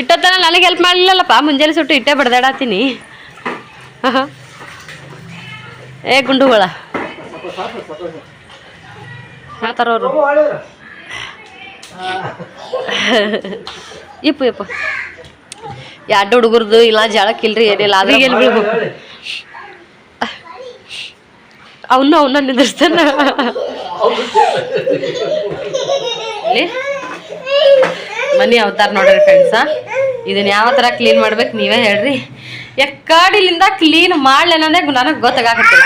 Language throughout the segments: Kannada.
ಇಟ್ಟೊತ್ತನ ನನಗೆ ಹೆಲ್ಪ್ ಮಾಡಲಿಲ್ಲಲ್ಲಪ್ಪ. ಮುಂಜಾನೆ ಸುಟ್ಟು ಇಟ್ಟೆ ಬಡ್ದಾಡತ್ತೀನಿ. ಏ ಗುಂಡುಗಳ. ಅವರು ಇಪ್ಪು ಇಪ್ಪು. ಎರಡು ಹುಡುಗರ್ದು ಇಲ್ಲ ಜಳಕ್ಕಿಲ್ರಿ ಏನಿಲ್ಲ. ಅದ್ರಿಗೆ ಎಲ್ಲಿ ಬೀಳ್ಬೇಕು? ಅವನು ಅವನ್ನ ನಿಂದಿರ್ತಾನ ಮನಿ ಅವತಾರ ನೋಡ್ರಿ ಫ್ರೆಂಡ್ಸ ಇದನ್ನ ಯಾವ ತರ ಕ್ಲೀನ್ ಮಾಡ್ಬೇಕು ನೀವೇ ಹೇಳ್ರಿ. ಎಕ್ಕಾಡಿಲಿಂದ ಕ್ಲೀನ್ ಮಾಡ್ಲೇನಂದ್ರೆ ನನಗೆ ಗೊತ್ತಾಗತ್ತಿಲ್ಲ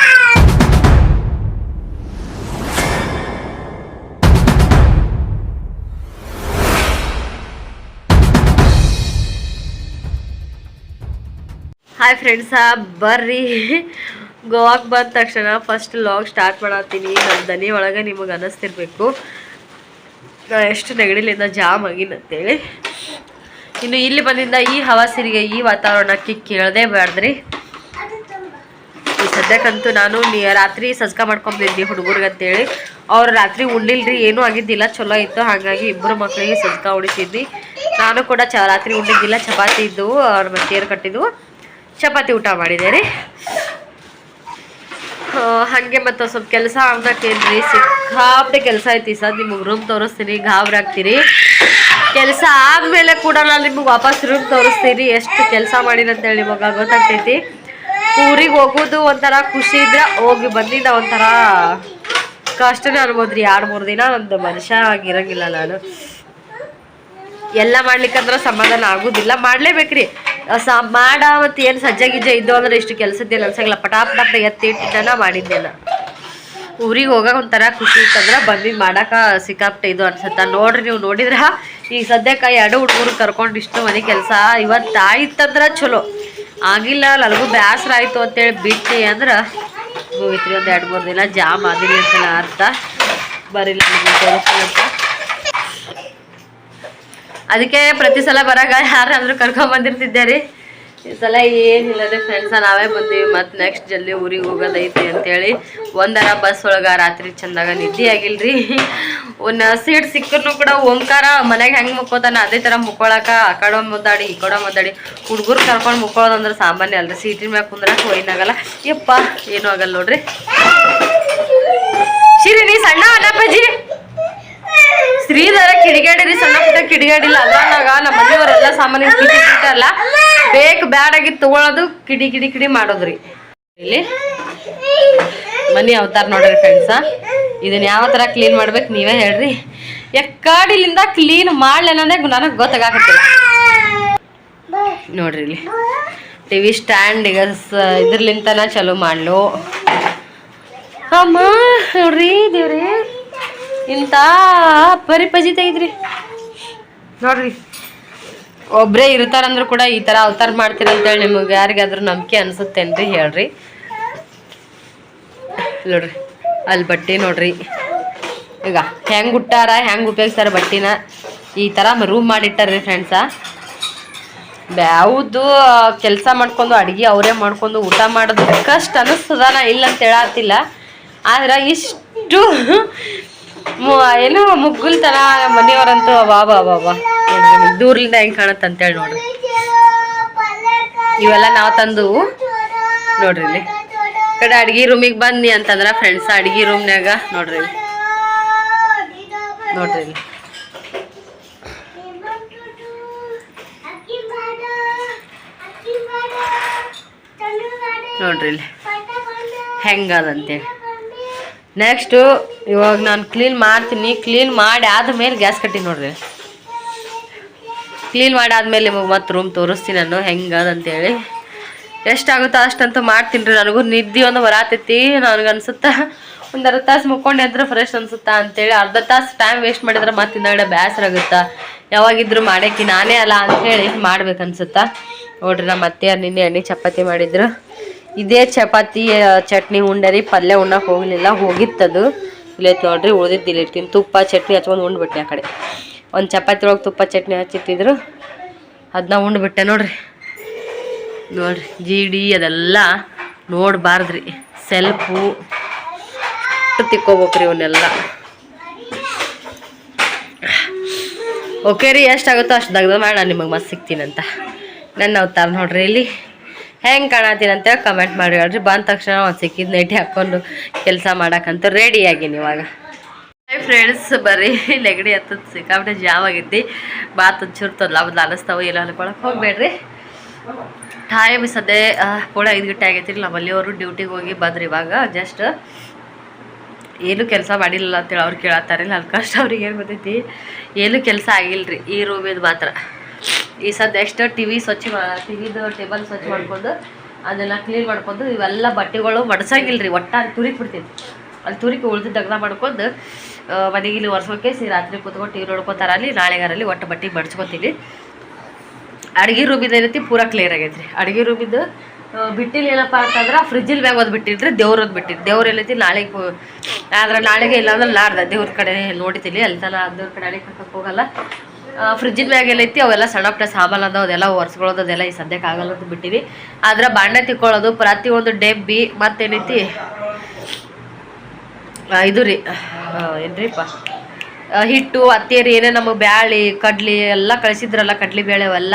ಹಾಯ್ ಫ್ರೆಂಡ್ಸ ಬರ್ರಿ. ಗೋವಾಕ್ ಬಂದ ತಕ್ಷಣ ಫಸ್ಟ್ ಲಾಗ್ ಸ್ಟಾರ್ಟ್ ಮಾಡತ್ತೀನಿ. ನನ್ನ ದನಿ ಒಳಗೆ ನಿಮಗೆ ಅನ್ನಿಸ್ತಿರ್ಬೇಕು ಎಷ್ಟು ನೆಗಡಿಲಿಂದ ಜಾಮ್ ಆಗಿನಂತೇಳಿ ಇನ್ನು ಇಲ್ಲಿ ಬಂದಿಂದ ಈ ಹವಾಸಿರಿಗೆ ಈ ವಾತಾವರಣಕ್ಕೆ ಕೇಳದೆ ಬ್ಯಾಡ್ದ್ರಿ. ಈ ಸದ್ಯಕ್ಕಂತೂ ನಾನು ರಾತ್ರಿ ಸಜ್ಕ ಮಾಡ್ಕೊಂಬಿದ್ದೆ ಹುಡುಗರಿಗೆ ಅಂತೇಳಿ. ಅವ್ರು ರಾತ್ರಿ ಉಂಡಿಲ್ರಿ, ಏನೂ ಆಗಿದ್ದಿಲ್ಲ, ಚಲೋ ಇತ್ತು. ಹಾಗಾಗಿ ಇಬ್ಬರು ಮಕ್ಕಳಿಗೆ ಸಜ್ಕ ಉಡಿಸಿದ್ವಿ. ನಾನು ಕೂಡ ಚ ರಾತ್ರಿ ಉಂಡಿದ್ದಿಲ್ಲ, ಚಪಾತಿ ಇದ್ದವು, ಅವ್ರ ಮತ್ತೇರು ಕಟ್ಟಿದ್ವು, ಚಪಾತಿ ಊಟ ಮಾಡಿದೆ ರೀ ಹಂಗೆ ಮತ್ತೆ ಸ್ವಲ್ಪ ಕೆಲಸ ಆಗ್ಬೇಕೇನ್ರಿ? ಸಿಕ್ಕಾಪಟ್ಟೆ ಕೆಲಸ ಐತಿ ಸರ್ ನಿಮಗೆ ರೂಮ್ ತೋರಿಸ್ತೀನಿ, ಗಾಬ್ರಿ ಆಗ್ತೀರಿ ಕೆಲಸ ಆದ್ಮೇಲೆ ಕೂಡ ನಾನು ನಿಮಗೆ ವಾಪಸ್ ರೂಮ್ ತೋರಿಸ್ತೀನಿ, ಎಷ್ಟು ಕೆಲಸ ಮಾಡೀನಿ ಅಂತೇಳಿ ನಿಮಗೆ ಗೊತ್ತಾಗ್ತೈತಿ. ಊರಿಗೆ ಹೋಗೋದು ಒಂಥರ ಖುಷಿ ಇದ್ರೆ ಹೋಗಿ ಬಂದಿದ್ದ ಒಂಥರ ಕಷ್ಟನೇ ಅನ್ಬೋದ್ರಿ. ಎರಡು ಮೂರು ದಿನ ನಂದು ಮನುಷ್ಯ ಆಗಿರಂಗಿಲ್ಲ ನಾನು. ಎಲ್ಲ ಮಾಡ್ಲಿಕ್ಕಂದ್ರೆ ಸಮಾಧಾನ ಆಗುದಿಲ್ಲ. ಮಾಡ್ಲೇಬೇಕ್ರಿ. ಸ ಮಾಡ ಏನು ಸಜ್ಜೆ ಇದ್ದು ಅಂದ್ರೆ ಇಷ್ಟು ಕೆಲಸದ್ದೇನು ಅನ್ಸಂಗಿಲ್ಲ ಪಟಾಪ್ ಎತ್ತಿ ಇಟ್ಟಿದ್ದಾನ ಮಾಡಿದ್ದೇನ ಊರಿಗೆ ಹೋಗೋ ಒಂಥರ ಖುಷಿ ಇತ್ತಂದ್ರೆ ಬಂದಿದ್ದು ಮಾಡಾಕ ಸಿಕ್ಕಾಪಟ್ಟೆ ಇದು ಅನ್ಸುತ್ತ. ನೋಡ್ರಿ ನೀವು ನೋಡಿದ್ರ ಈಗ ಸದ್ಯಕ್ಕೆ ಎರಡು ಹುಡುಗರು ಕರ್ಕೊಂಡು ಇಷ್ಟು ಮನೆ ಕೆಲಸ, ಇವತ್ತು ಆಯ್ತಂದ್ರೆ ಚಲೋ ಆಗಿಲ್ಲ, ನನಗೂ ಬೇಸರ ಆಯ್ತು ಅಂತೇಳಿ ಬಿಟ್ಟು ಅಂದ್ರೆ ಹೋಗಿತ್ರಿ ಒಂದು ಎರಡು ಮೂರು ದಿನ ಜಾಮ್ ಆದಿನಿ ಅಂತ ಅರ್ಥ. ಬರೀ ನಿಮಗೆ ತೋರಿಸ್ತೀನಿ ಅಂತ. ಅದಕ್ಕೆ ಪ್ರತಿ ಸಲ ಬರಾಗ ಯಾರಾದ್ರೂ ಕರ್ಕೊಂಡ್ ಬಂದಿರ್ತಿದ್ದೆ ರೀ ಈ ಸಲ ಏನಿಲ್ಲ ರೀ ಫ್ರೆಂಡ್ಸ ನಾವೇ ಬಂದೀವಿ. ಮತ್ತು ನೆಕ್ಸ್ಟ್ ಜಲ್ದಿ ಊರಿಗೆ ಹೋಗೋದೈತಿ ಅಂತೇಳಿ. ಒಂದರ ಬಸ್ ಒಳಗೆ ರಾತ್ರಿ ಚಂದಾಗ ನಿದ್ದೆ ಆಗಿಲ್ರಿ ಒಂದು ಸೀಟ್ ಸಿಕ್ಕರೂ ಕೂಡ ಓಂಕಾರ, ಮನೆಗೆ ಹೆಂಗೆ ಮುಕ್ಕೋತಾನ ಅದೇ ಥರ ಮುಕ್ಕೊಳಕ, ಆ ಕಡೆ ಮುದ್ದಾಡಿ, ಈ ಕಡೆ ಮುದ್ದಾಡಿ. ಹುಡುಗರು ಕರ್ಕೊಂಡು ಮುಕ್ಕೊಳ್ಳೋದಂದ್ರೆ ಸಾಮಾನ್ಯ ಅಲ್ರಿ. ಸೀಟಿನ ಮ್ಯಾಗ ಕುಂದ್ರಕ್ಕೆ ಏನಾಗಲ್ಲ ಯಪ್ಪ, ಏನೂ ಆಗಲ್ಲ ನೋಡ್ರಿ. ಶಿರಿ ನೀ ಸಣ್ಣ ಅಣ್ಣಪ್ಪಾಜಿ ಶ್ರೀಧರ ಕಿಡಿಗೇಡಿರಿ, ಸಣ್ಣ ಪುಟ್ಟ ಕಿಡಿಗೇಡಿಲ್ಲ. ಅದ್ರಾಗ ನಮ್ಮ ಮನೆಯವರೆಲ್ಲ ಸಾಮಾನ್ಯ ಕಿಡಿಗಿಟ್ಟಲ್ಲ ಬೇಕ ಬ್ಯಾಡಾಗಿ ತಗೊಳ್ಳೋದು ಕಿಡಿ ಕಿಡಿ ಕಿಡಿ ಮಾಡೋದ್ರಿ. ಇಲ್ಲಿ ಮನಿ ಅವತಾರ ನೋಡ್ರಿ ಫ್ರೆಂಡ್ಸ ಇದನ್ನ ಯಾವ ಥರ ಕ್ಲೀನ್ ಮಾಡ್ಬೇಕು ನೀವೇ ಹೇಳ್ರಿ. ಎಕ್ಕಾಡಿಲಿಂದ ಕ್ಲೀನ್ ಮಾಡ್ಲೇನಂದ್ರೆ ನನಗೆ ಗೊತ್ತಾಗತ್ತಿಲ್ಲ ನೋಡ್ರಿ ಇಲ್ಲಿ. ಟಿ ವಿ ಸ್ಟ್ಯಾಂಡ್ ಈಗ ಇದ್ರಲಿಂತನ ಚಲೋ ಮಾಡ್ಲು. ಅಮ್ಮ, ನೋಡ್ರಿ ದೇವ್ರಿ. ಇಂಥ ಪರಿ ಪಜಿ ತೆಗಿದ್ರಿ ನೋಡ್ರಿ. ಒಬ್ಬರೇ ಇರ್ತಾರಂದ್ರೂ ಕೂಡ ಈ ಥರ ಅವತಾರ ಮಾಡ್ತೀರಂತೇಳಿ ನಿಮಗೆ ಯಾರಿಗಾದ್ರೂ ನಂಬಿಕೆ ಅನ್ಸುತ್ತೇನ್ರಿ ಹೇಳ್ರಿ. ನೋಡ್ರಿ ಅಲ್ಲಿ ಬಟ್ಟೆ ನೋಡ್ರಿ. ಈಗ ಹೆಂಗೆ ಹುಟ್ಟಾರ ಹೆಂಗೆ ಉಪಯೋಗಿಸ್ತಾರ ಬಟ್ಟಿನ? ಈ ಥರ ರೂಮ್ ಮಾಡಿಟ್ಟಾರ್ರಿ ಫ್ರೆಂಡ್ಸ ಯಾವುದು ಕೆಲಸ ಮಾಡ್ಕೊಂಡು ಅಡುಗೆ ಅವರೇ ಮಾಡ್ಕೊಂಡು ಊಟ ಮಾಡೋದು ಕಷ್ಟ ಅನ್ನಿಸ್ತದ ನಾ ಇಲ್ಲ ಅಂತ ಹೇಳತ್ತಿಲ್ಲ ಆದ್ರೆ ಇಷ್ಟು ಏನು ಮುಗ್ಗುಲ್ ತರ ಮನೆಯವರಂತೂ ಬಾಬಾ ಬಾಬಾ ದೂರ್ಲಿಂದ ಹೆಂಗೆ ಕಾಣುತ್ತೆ ಅಂತೇಳಿ ನೋಡ್ರಿ. ಇವೆಲ್ಲ ನಾವು ತಂದು ನೋಡ್ರಿ ಇಲ್ಲಿ. ಕಡೆ ಅಡ್ಗೆ ರೂಮಿಗೆ ಬನ್ನಿ ಅಂತಂದ್ರೆ ಫ್ರೆಂಡ್ಸ್ ಅಡ್ಗೆ ರೂಮ್ನ್ಯಾಗ ನೋಡ್ರಿ ನೋಡ್ರಿ ಇಲ್ಲಿ. ನೋಡ್ರಿ ಇಲ್ಲಿ. ಹೆಂಗದಂತೇಳಿ. ನೆಕ್ಸ್ಟು ಇವಾಗ ನಾನು ಕ್ಲೀನ್ ಮಾಡ್ತೀನಿ. ಕ್ಲೀನ್ ಮಾಡಿ ಆದಮೇಲೆ ಗ್ಯಾಸ್ ಕಟ್ಟಿ ನೋಡ್ರಿ. ಕ್ಲೀನ್ ಮಾಡಿ ಆದಮೇಲೆ ನಿಮಗೆ ಮತ್ತೆ ರೂಮ್ ತೋರಿಸ್ತೀನಿ ನಾನು. ಹೆಂಗದಂತೇಳಿ ಎಷ್ಟಾಗುತ್ತೋ ಅಷ್ಟಂತೂ ಮಾಡ್ತೀನಿ ರೀ. ನನಗೂ ನಿದ್ದೆ ಒಂದು ಬರಾತೈತಿ. ನನಗೆ ಅನ್ಸುತ್ತಾ ಒಂದು ಅರ್ಧ ತಾಸು ಮುಕ್ಕೊಂಡು ಎದ್ರೆ ಫ್ರೆಶ್ ಅನ್ಸುತ್ತಾ ಅಂತೇಳಿ. ಅರ್ಧ ತಾಸು ಟೈಮ್ ವೇಸ್ಟ್ ಮಾಡಿದ್ರೆ ಮತ್ತೆ ಹಿಂದಗಡೆ ಬೇಸರ ಆಗುತ್ತಾ? ಯಾವಾಗಿದ್ರು ಮಾಡೋಕ್ಕೆ ನಾನೇ ಅಲ್ಲ ಅಂಥೇಳಿ ಮಾಡ್ಬೇಕು ಅನ್ಸುತ್ತಾ ನೋಡ್ರಿ ನಮ್ಮ ಅತ್ತೆಯವ್ರು, ನಿನ್ನೆ ಎಣ್ಣೆ ಚಪಾತಿ ಮಾಡಿದ್ರು. ಇದೇ ಚಪಾತಿ ಚಟ್ನಿ ಉಂಡರಿ ಪಲ್ಯ ಉಣ್ಣಕ್ಕೆ ಹೋಗಲಿಲ್ಲ, ಹೋಗಿತ್ತದು. ಇಲ್ಲೈತೆ ನೋಡ್ರಿ ಉಳಿದಿದ್ದಿಲ್ಲ ಇರ್ತೀನಿ ತುಪ್ಪ, ಚಟ್ನಿ ಹಚ್ಕೊಂಡು ಉಂಡ್ಬಿಟ್ಟೆ ಆ ಕಡೆ. ಒಂದು ಚಪಾತಿ ಒಳಗೆ ತುಪ್ಪ, ಚಟ್ನಿ ಹಚ್ಚಿಟ್ಟಿದ್ರು ಅದನ್ನ ಉಂಡ್ಬಿಟ್ಟೆ ನೋಡ್ರಿ. ನೋಡ್ರಿ, ಜೀಡಿ ಅದೆಲ್ಲ ನೋಡಬಾರ್ದ್ರಿ. ಸೆಲ್ಫು ತಿಕ್ಕೋಬೇಕ್ರಿ ಇವನ್ನೆಲ್ಲ. ಓಕೆ ರೀ ಎಷ್ಟಾಗುತ್ತೋ ಅಷ್ಟು ದಗ್ದ ಮಾಡಿ, ನಾನು ನಿಮಗೆ ಮತ್ತೆ ಸಿಗ್ತೀನಂತ ನನ್ನ ಅವತಾರ ನೋಡ್ರಿ ಇಲ್ಲಿ. ಹೆಂಗೆ ಕಾಣತ್ತೀನಿ ಅಂತೇಳಿ ಕಮೆಂಟ್ ಮಾಡಿ. ಹೇಳ್ರಿ ಬಂದ ತಕ್ಷಣ ಒಂದು ಸಿಕ್ಕಿದ ನೆಟ್ಟಿ ಹಾಕ್ಕೊಂಡು ಕೆಲಸ ಮಾಡೋಕ್ಕಂತೂ ರೆಡಿ ಆಗೀನಿ ಇವಾಗ. ಹಾಯ್ ಫ್ರೆಂಡ್ಸ್ ಬರೀ ನೆಗಡಿ ಹತ್ತದ ಸಿಕ್ಕಾಬಿಟ್ಟೆ ಜಾಮ್ ಆಗೈತಿ. ಬಾತ್ ಒಂಚೂರು ತೊದ್ಲ ಬದ್ಲ ಅನಿಸ್ತಾವ ಎಲ್ಲ ಅನ್ಕೊಳಕ್ಕೆ ಹೋಗ್ಬೇಡ್ರಿ. ಟೈಮ್ ಸದ್ಯ ಪೂಳ ಐದು ಗಂಟೆ ಆಗೈತಿ ನಮ್ಮ ಅವರು ಡ್ಯೂಟಿಗೆ ಹೋಗಿ ಬಂದ್ರಿ ಇವಾಗ. ಜಸ್ಟ್ ಏನು ಕೆಲಸ ಮಾಡಿಲ್ಲ ಅಂತೇಳಿ ಅವ್ರು ಕೇಳತ್ತಾರಿಲ್ಲ ಅಲ್ಲಿ ಕಷ್ಟ ಅವ್ರಿಗೆ ಏನು ಗೊತ್ತೈತಿ? ಏನು ಕೆಲಸ ರೀ ಈ ರೂಮಿದು ಮಾತ್ರ. ಈ ಸದ್ಯ ಎಷ್ಟು ಟಿ ವಿ ಸ್ವಚ್ಛ ಟಿವಿದು ಟೇಬಲ್ ಸ್ವಚ್ಛ ಮಾಡ್ಕೊಂಡು ಅದನ್ನ ಕ್ಲೀನ್ ಮಾಡ್ಕೊಂಡು ಇವೆಲ್ಲ ಬಟ್ಟೆಗಳು ಮಡ್ಸಂಗಿಲ್ರಿ, ಒಟ್ಟ ಅಲ್ಲಿ ತುರಿಕ್ ಬಿಡ್ತೀನಿ ಅಲ್ಲಿ ತುರಿಕಿ ಉಳಿದು ದಗ್ನ ಮಾಡ್ಕೊಂಡು ಮನೆಗೆ ಇಲ್ಲಿ ಒರೆಸೋಕೆ ಸಿ ರಾತ್ರಿ ಕೂತ್ಕೊಂಡು ಟಿ ವಿ ನೋಡ್ಕೊತಾರ ಅಲ್ಲಿ, ನಾಳೆಗಾರಲ್ಲಿ ಒಟ್ಟು ಬಟ್ಟೆ ಮಡ್ಸ್ಕೊತೀನಿ. ಅಡುಗೆ ರೂಮಿದ ಏನೈತಿ ಪೂರಾ ಕ್ಲಿಯರ್ ಆಗೈತ್ರಿ. ಅಡುಗೆ ರೂಮಿದ್ದು ಬಿಟ್ಟಿಲ್ಲ ಏನಪ್ಪ ಅಂತಂದ್ರೆ ಫ್ರಿಜ್ಜಲ್ಲಿ ಬ್ಯಾಗ್ ಒಂದು ಬಿಟ್ಟಿದ್ರೆ ಒಂದು ಬಿಟ್ಟಿದ್ದು ದೇವ್ರ ಎಲ್ಲೈತಿ ನಾಳೆಗೆ ಆದ್ರೆ ನಾಳೆಗೆ ಇಲ್ಲಾಂದ್ರೆ ಲಾರ್ದ ದೇವ್ರ ಕಡೆ ನೋಡಿತೀನಿ. ಅಲ್ಲಿ ತನ ದೇವ್ರ ಕಡೆ ಅಡಿಗೆ ಹೋಗಲ್ಲ. ಫ್ರಿಜ್ಜಿನ ಮ್ಯಾಗ ಎಲ್ಲೈತಿ ಅವೆಲ್ಲ ಸಣ್ಣ ಪುಟ್ಟ ಸಾಮಾನು ಅದಾವ, ಅದೆಲ್ಲ ಒರೆಸ್ಕೊಳ್ಳೋದು, ಅದೆಲ್ಲ ಈ ಸದ್ಯಕ್ಕೆ ಆಗಲ್ಲ ಅಂತ ಬಿಟ್ಟಿವಿ. ಆದ್ರೆ ಬಾಂಡೆ ತಿಕ್ಕೊಳ್ಳೋದು ಪ್ರತಿ ಒಂದು ಡೆಬ್ಬಿ, ಮತ್ತೇನೈತಿ? ಇದು ರೀ. ಏನ್ರಿಪ್ಪ? ಹಿಟ್ಟು, ಅತ್ತೇರಿ ಏನೇ ನಮಗೆ ಬ್ಯಾಳಿ, ಕಡ್ಲಿ ಎಲ್ಲ ಕಳಿಸಿದ್ರಲ್ಲ, ಕಡ್ಲಿ ಬೇಳೆ ಅವೆಲ್ಲ.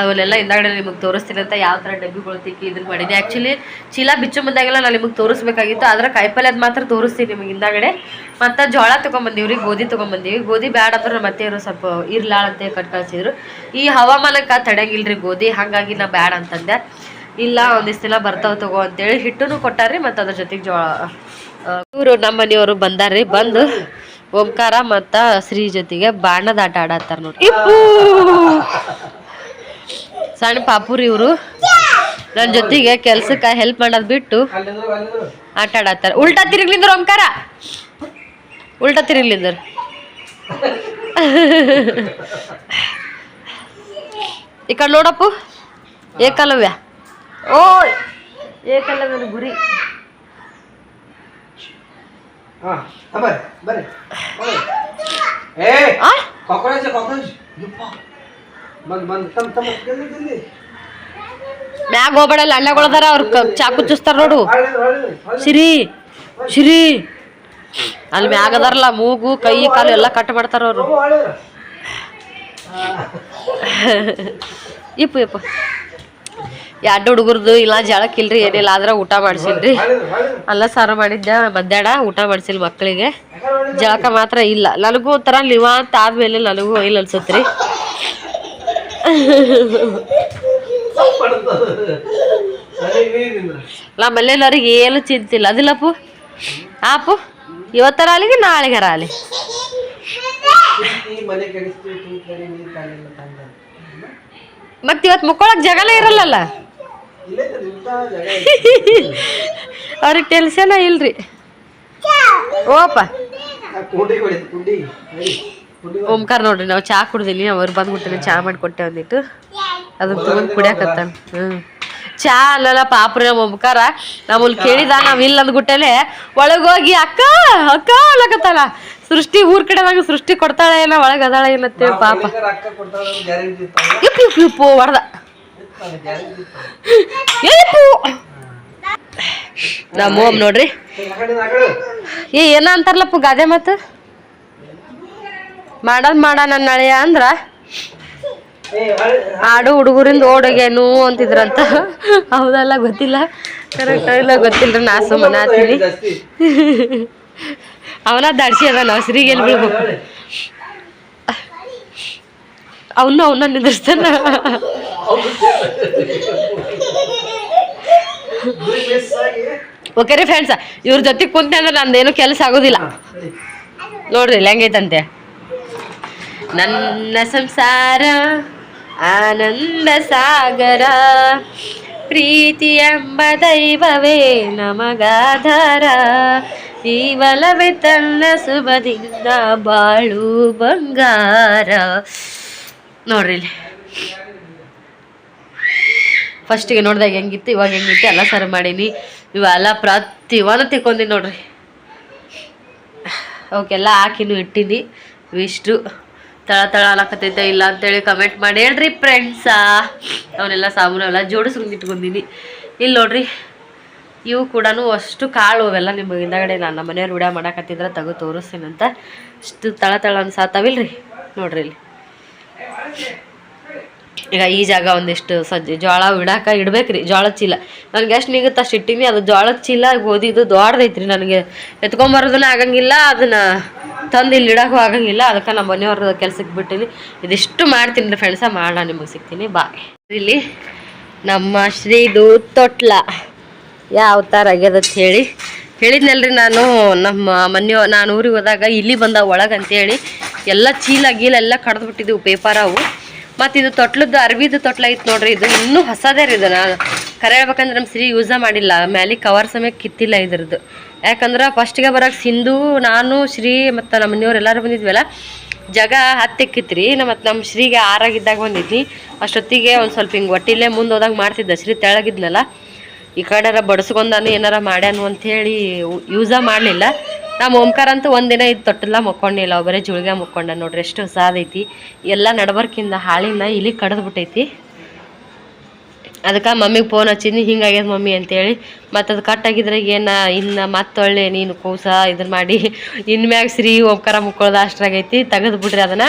ಅವನ್ನೆಲ್ಲ ಹಿಂದಾಗಡೆ ನಿಮಗೆ ತೋರಿಸ್ತೀನಿ ಅಂತ ಯಾವ ಥರ ಡಬ್ಬಿಗಳು ತಿಕ್ಕಿ ಇದನ್ನ ಮಾಡಿದ್ದೆ ಆ್ಯಕ್ಚುಲಿ ಚೀಲ ಬಿಚ್ಚು ಬಂದಾಗೆಲ್ಲ ನಾನು ನಿಮಗೆ ತೋರಿಸ್ಬೇಕಾಗಿತ್ತು. ಆದ್ರೆ ಕಾಯಿಪಲ್ಯದ ಮಾತ್ರ ತೋರಿಸ್ತೀನಿ ನಿಮಗೆ ಹಿಂದಾಗಡೆ. ಮತ್ತು ಜೋಳ ತೊಗೊಂಬಂದೀವಿ ರೀ, ಗೋಧಿ ತೊಗೊಂಬಂದೀವಿ. ಗೋಧಿ ಬ್ಯಾಡ ಅಂದ್ರೆ ಮತ್ತೆ ಇರೋ ಸ್ವಲ್ಪ ಇರ್ಲಾಳ ಅಂತ ಕಟ್ ಕಳಿಸಿದ್ರು. ಈ ಹವಾಮಾನಕ್ಕೆ ತಡೆಯಂಗಿಲ್ರಿ ಗೋಧಿ, ಹಾಗಾಗಿ ನಾ ಬ್ಯಾಡ ಅಂತಂದೆ. ಇಲ್ಲ, ಒಂದಿಷ್ಟು ದಿನ ಬರ್ತಾವೆ ತಗೋ ಅಂತೇಳಿ ಹಿಟ್ಟನ್ನು ಕೊಟ್ಟಾರ್ರಿ, ಮತ್ತು ಅದ್ರ ಜೊತೆಗೆ ಜೋಳ ಇವರು ನಮ್ಮ ಮನೆಯವರು ಬಂದಾರ್ರಿ, ಬಂದು ಓಂಕಾರ ಮತ್ತು ಶ್ರೀ ಜೊತೆಗೆ ಬಾಣದ ಆಟ ಆಡತ್ತಾರ ಇಪ್ಪು! ಸಣ್ಣ ಪಾಪುರಿ ಇವರು. ನನ್ನ ಜೊತೆಗೆ ಕೆಲ್ಸಕ್ಕೆ ಹೆಲ್ಪ್ ಮಾಡೋದ್ ಬಿಟ್ಟು ಆಟ ಆಡತ್ತಾರ. ಉಲ್ಟಾ ತಿರುಗ್ಲಿಂದ್ರ ಓಂಕಾರ. ಉಲ್ಟಾ ತಿರುಗ್ಲಿಂದ್ರ. ಈ ಕಡೆ ನೋಡಪ್ಪು. ಏಕಲವ್ಯ. ಓ ಏಕಲವ್ಯನ ಗುರಿ. ಏ ಕಾಕ್ರೋಚ್ ಕಾಕ್ರೋಚ್. ಮ್ಯಾಗ ಹೋಗ್ಬೇಡಲ್ಲ ಅಣ್ಣಗಳದಾರ ಅವ್ರ ಚಾಕು ಚುಸ್ತಾರ ನೋಡು. ಸಿರಿ ಸಿರಿ. ಅಲ್ಲಿ ಮ್ಯಾಗ ಅದಾರಲ್ಲ ಮೂಗು ಕೈ ಕಾಲು ಎಲ್ಲ ಕಟ್ ಮಾಡ್ತಾರ ಅವರು. ಇಪ್ಪ ಇಪ್ಪ. ಎರಡು ಹುಡುಗರ್ದು ಇಲ್ಲ ಜಳಕ್ಕಿಲ್ರಿ ಏನಿಲ್ಲ ಆದ್ರೆ ಊಟ ಮಾಡಿಸಿಲ್ರಿ. ಅಲ್ಲ ಸಾರು ಮಾಡಿದ್ದೆ ಮಧ್ಯಾಹ್ನ ಊಟ ಮಾಡ್ಸಿಲ್ಲ ಮಕ್ಕಳಿಗೆ ಜಳಕ ಮಾತ್ರ ಇಲ್ಲ. ನನಗೂ ಒಂಥರ ಲಿವ ಆದಮೇಲೆ ನನಗೂ ಇಲ್ಲ ಅನ್ಸತ್ರಿ ಬಡ್ದದು. ಅದೇ ನೀರ್ ನಿಂದ್ರು. ನಮ್ಮ ಮನೆಯವ್ರಿಗೆ ಏನು ಚಿಂತಿಲ್ಲ. ಅದಿಲ್ಲಪ್ಪು ಆಪು ಇವತ್ತರ ಅಲ್ಲಿಗೆ ನಾಳೆಗಾರ ಅಲ್ಲಿ ಮತ್ತೆ ಇವತ್ತು ಮುಕ್ಕೊಳಕ್ ಜಗಳ ಇರಲ್ಲಲ್ಲ. ಅವ್ರಿಗೆ ಟೆನ್ಷನ್ ಇಲ್ರಿ. ಓಪ ಓಂಕಾರ ನೋಡ್ರಿ ನಾವು ಚಾ ಕುಡ್ದಿಲ್ಲ ಅವ್ರು ಬಂದ್ಬಿಟ್ಟಿನ ಚಾ ಮಾಡಿಕೊಟ್ಟೆ ಒಂದಿಟ್ಟು. ಅದನ್ನ ತಗೊಂಡ್ ಕುಡಿಯಾಕತ್ತಾನ. ಹ್ಮ್. ಚಾ ಅಲ್ಲಲ್ಲ ಪಾಪ್ರಿ ನಮ್ಮ ಓಂಕಾರ ನಮ್ಮಲ್ಲಿ ಕೇಳಿದ ನಾವ್ ಇಲ್ಲ ಅಂದ್ಬಿಟ್ಟೆಲೆ ಒಳಗೋಗಿ ಅಕ್ಕ ಅಕ್ಕ ಅಲ್ಲಕತ್ತಾಳ ಸೃಷ್ಟಿ ಊರ್ ಕಡೆದಾಗ ಸೃಷ್ಟಿ ಕೊಡ್ತಾಳೆ ಏನೋ ಒಳಗೆ ಅದಾಳ ಏನತ್ತೆ ಪಾಪ. ಇಪ್ಪು ಇಪ್ಪು ಹೊಡ್ದ. ನಮ್ಮ ಓಮ್ ನೋಡ್ರಿ. ಏ ಏನ ಅಂತಾರಲ್ಲಪ್ಪ ಗಾದೆ ಮಾತು? ಮಾಡದ್ ಮಾಡ ನನ್ನ ಅಳಿಯ ಅಂದ್ರ? ಆಡು ಹುಡುಗರಿಂದ ಓಡಗೇನು ಅಂತಿದ್ರಂತ. ಹೌದಲ್ಲ ಗೊತ್ತಿಲ್ಲ. ಕರೆಕ್ಟ್ ಇಲ್ಲ ಗೊತ್ತಿಲ್ಲ ನಾ ಸುಮ್ಮನೆ ಆತೀನಿ. ಅವನ ದಾಡ್ಸಿ ಅದ ನಾವು ಸಿರಿಗೆ ಎಲ್ಲಿ ಬೀಳ್ಬೇಕು ಹೊಳ್ಳಿ. ಅವನು ಅವನ್ನ ನಿಂದಿರ್ತಾನ ಓಕೆ ರೀ ಫ್ರೆಂಡ್ಸ್ ಇವ್ರ ಜೊತೆ ಕುಂತೆ ಅಂದ್ರೆ ನಂದೇನು ಕೆಲಸ ಆಗೋದಿಲ್ಲ. ನೋಡ್ರಿ ಇಲ್ಲಿ ಹೆಂಗೈತಂತೆ? ನನ್ನ ಸಂಸಾರ, ಆನಂದ ಸಾಗರ, ಪ್ರೀತಿ ಎಂಬ ದೈವವೇ ನಮಗಾಧಾರ. ಈವಲವೇ ತನ್ನ ಶುಭದಿಂದ ಬಾಳು ಬಂಗಾರ. ನೋಡ್ರಿ ಫಸ್ಟಿಗೆ ನೋಡಿದಾಗ ಹೆಂಗಿತ್ತು, ಇವಾಗ ಹೆಂಗಿತ್ತು, ಎಲ್ಲ ಸರಿ ಮಾಡೀನಿ. ಇವೆಲ್ಲ ಪ್ರತಿ ಒಂದು ತಿಕ್ಕೊಂದಿನಿ ನೋಡ್ರಿ ಅವಕ್ಕೆಲ್ಲ ಹಾಕಿನೂ ಇಟ್ಟೀನಿ. ಇವಿಷ್ಟು ತಳ ತಳ ಅನ್ನಕತ್ತೈತೆ ಇಲ್ಲ ಅಂತೇಳಿ ಕಮೆಂಟ್ ಮಾಡಿ. ಹೇಳ್ರಿ ಫ್ರೆಂಡ್ಸಾ ಅವನ್ನೆಲ್ಲ ಸಾಬೂನು ಎಲ್ಲ ಜೋಡಿಸ್ಕೊಂಡಿಟ್ಕೊಂಡಿನಿ ಇಲ್ಲಿ ನೋಡ್ರಿ, ಇವು ಕೂಡ ಅಷ್ಟು ಕಾಳು ಅವೆಲ್ಲ ನಿಮ್ಮ ಹಿಂದಗಡೆ ನಾನು ನಮ್ಮ ಮನೆಯವ್ರು ವಿಡಿಯೋ ಮಾಡಕತ್ತಿದ್ರೆ ತೋರಿಸ್ತೀನಿ ಅಂತ. ಇಷ್ಟು ತಳ ತಳ ಅನ್ಸಾತಾವಿಲ್ರಿ? ನೋಡ್ರಿ ಇಲ್ಲಿ. ಈಗ ಈ ಜಾಗ ಒಂದಿಷ್ಟು ಸಜ್ಜೆ. ಜೋಳ ಇಡಾಕ ಇಡ್ಬೇಕ್ರಿ. ಜೋಳದ ಚೀಲ. ನನಗೆ ಎಷ್ಟು ನಿಗುತ್ತೆ ಅಷ್ಟು ಇಟ್ಟಿನಿ. ಅದು ಜೋಳದ ಚೀಲ ಗೋಧಿದು ದೊಡ್ಡದೈತ್ರಿ ನನಗೆ. ಎತ್ಕೊಂಬರೋದನ್ನ ಆಗಂಗಿಲ್ಲ, ಅದನ್ನ ತಂದು ಇಲ್ಲಿ ಇಡಕ್ಕೂ ಆಗಂಗಿಲ್ಲ. ಅದಕ್ಕೆ ನಮ್ಮ ಮನೆಯವ್ರ ಕೆಲ್ಸಕ್ಕೆ ಬಿಟ್ಟಿನಿ. ಇದಿಷ್ಟು ಮಾಡ್ತೀನಿ ರೀ ಫ್ರೆಂಡ್ಸ ಮಾಡೋಣ ನಿಮಗೆ ಸಿಗ್ತೀನಿ. ಬಾಯ್ ಇಲ್ಲಿ ನಮ್ಮ ಶ್ರೀದು ತೊಟ್ಲ. ಯಾವ ಥರ ಆಗ್ಯದಂತ ಹೇಳಿ. ಹೇಳಿದ್ನಲ್ರಿ ನಾನು ನಮ್ಮ ಮನೆಯ, ನಾನು ಊರಿಗೆ ಹೋದಾಗ ಇಲ್ಲಿ ಬಂದ ಒಳಗೆ ಅಂತೇಳಿ ಎಲ್ಲ ಚೀಲ ಗೀಲ ಎಲ್ಲ ಕಡ್ದು ಬಿಟ್ಟಿದ್ದೆವು ಪೇಪರ್ ಅವು. ಮತ್ತು ಇದು ತೊಟ್ಲದ್ದು ಅರ್ವಿದು ತೊಟ್ಲ ಐತೆ ನೋಡ್ರಿ, ಇದು ಇನ್ನೂ ಹೊಸದೇ ರೀ ಇದು ನಾನು ಕರೆ ಹೇಳ್ಬೇಕಂದ್ರೆ ನಮ್ಮ ಶ್ರೀ ಯೂಸ ಮಾಡಿಲ್ಲ, ಮ್ಯಾಲೆ ಕವರ್ ಸಮಯ ಕಿತ್ತಿಲ್ಲ ಇದ್ರದ್ದು. ಯಾಕಂದ್ರೆ ಫಸ್ಟಿಗೆ ಬರೋಕೆ ಸಿಂಧು, ನಾನು, ಶ್ರೀ ಮತ್ತು ನಮ್ಮ ಮನೆಯವ್ರು ಎಲ್ಲರೂ ಬಂದಿದ್ವಲ್ಲ, ಜಗ ಹತ್ತಿಕ್ಕಿತ್ರಿ ನಮ್ಮ ಮತ್ತು ನಮ್ಮ ಶ್ರೀಗೆ ಆರಾಗಿದ್ದಾಗ ಬಂದಿದ್ವಿ ಅಷ್ಟೊತ್ತಿಗೆ ಒಂದು ಸ್ವಲ್ಪ ಹಿಂಗೆ ಒಟ್ಟಿಲ್ಲೇ ಮುಂದೆ ಹೋದಾಗ ಮಾಡ್ತಿದ್ದೆ, ಶ್ರೀ ತೆಳಗಿದ್ನಲ್ಲ. ಈ ಕಡೆರ ಬಡಿಸ್ಕೊಂಡಾನು ಏನಾರ ಮಾಡ್ಯಾನು ಅಂಥೇಳಿ ಯೂಸ ಮಾಡಲಿಲ್ಲ. ನಮ್ಮ ಓಂಕಾರ ಅಂತೂ ಒಂದಿನ ಇದು ತೊಟ್ಟಲ್ಲ ಮುಕ್ಕೊಂಡಿಲ್ಲ ಒಬ್ಬರೇ ಜುಳಿಗೆ ಮುಕ್ಕೊಂಡ ನೋಡ್ರಿ, ಎಷ್ಟು ಸಾದೈತಿ. ಎಲ್ಲ ನಡಬರ್ಕಿಂದ ಹಾಳಿನ ಇಲ್ಲಿ ಕಡ್ದು ಬಿಟ್ಟೈತಿ. ಅದಕ್ಕೆ ಮಮ್ಮಿಗೆ ಫೋನ್ ಹಚ್ಚಿದ್ನಿ ಹಿಂಗಾಗ್ಯದ ಮಮ್ಮಿ ಅಂತೇಳಿ ಮತ್ತು ಅದು ಕಟ್ಟಾಗಿದ್ರೆ ಏನು, ಇನ್ನು ಮತ್ತೊಳ್ಳೆ ನೀನು ಕೂಸ ಇದನ್ನ ಮಾಡಿ. ಇನ್ಮ್ಯಾಗ ಶ್ರೀ ಓಂಕಾರ ಮುಕ್ಕೊಳ್ದ ಅಷ್ಟ್ರಾಗೈತಿ, ತೆಗೆದು ಬಿಡ್ರಿ ಅದನ್ನು.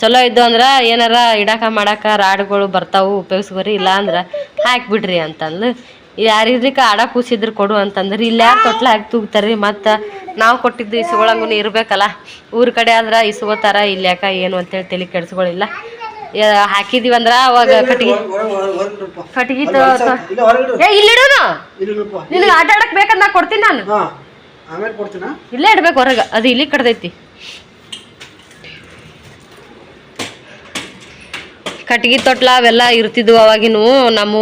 ಚಲೋ ಇದ್ದು ಅಂದ್ರೆ ಏನಾರ ಇಡಕ ಮಾಡಾಕ ರಾಡ್ಗಳು ಬರ್ತಾವು ಉಪಯೋಗಿಸ್ಕೊರಿ ಇಲ್ಲ ಅಂದ್ರೆ ಹಾಕ್ಬಿಡ್ರಿ ಅಂತಂದು. ಯಾರಿದ್ರಿಕ ಆಡ ಕೂಸಿದ್ರು ಕೊಡು ಅಂತಂದ್ರೆ ಇಲ್ಲಿ ಯಾರು ತೊಟ್ಲ ಹಾಕಿ ತೂಗ್ತಾರ್ರಿ ಮತ್ತು ನಾವು ಕೊಟ್ಟಿದ್ದು ಇಸ್ಕೊಳಂಗೂ ಇರ್ಬೇಕಲ್ಲ ಊರ ಕಡೆ ಆದ್ರೆ ಇಸ್ಕೋತಾರ ಇಲ್ಲಿ ಯಾಕ ಏನು ಅಂತೇಳಿ ತಲೆ ಕೆಡ್ಸ್ಕೊಳ್ಳಿಲ್ಲ ಹಾಕಿದೀವಿ ಅಂದ್ರೆ ಅವಾಗ ಹೊರಗಿಡು ಏ ಇಲ್ಲಿಡೋನು ನಿನಗೆ ಆಟ ಆಡಕ್ ಬೇಕಂದ ಕೊಡ್ತೀನಿ ನಾನು. ಇಲ್ಲೇ ಇಡ್ಬೇಕು ಹೊರಗೆ ಅದು ಇಲ್ಲಿ ಕಡ್ದೈತಿ. ಕಟ್ಗಿ ತೊಟ್ಲ ಅವೆಲ್ಲ ಇರ್ತಿದ್ವು ಅವಾಗಿನೂ ನಮ್ಮ.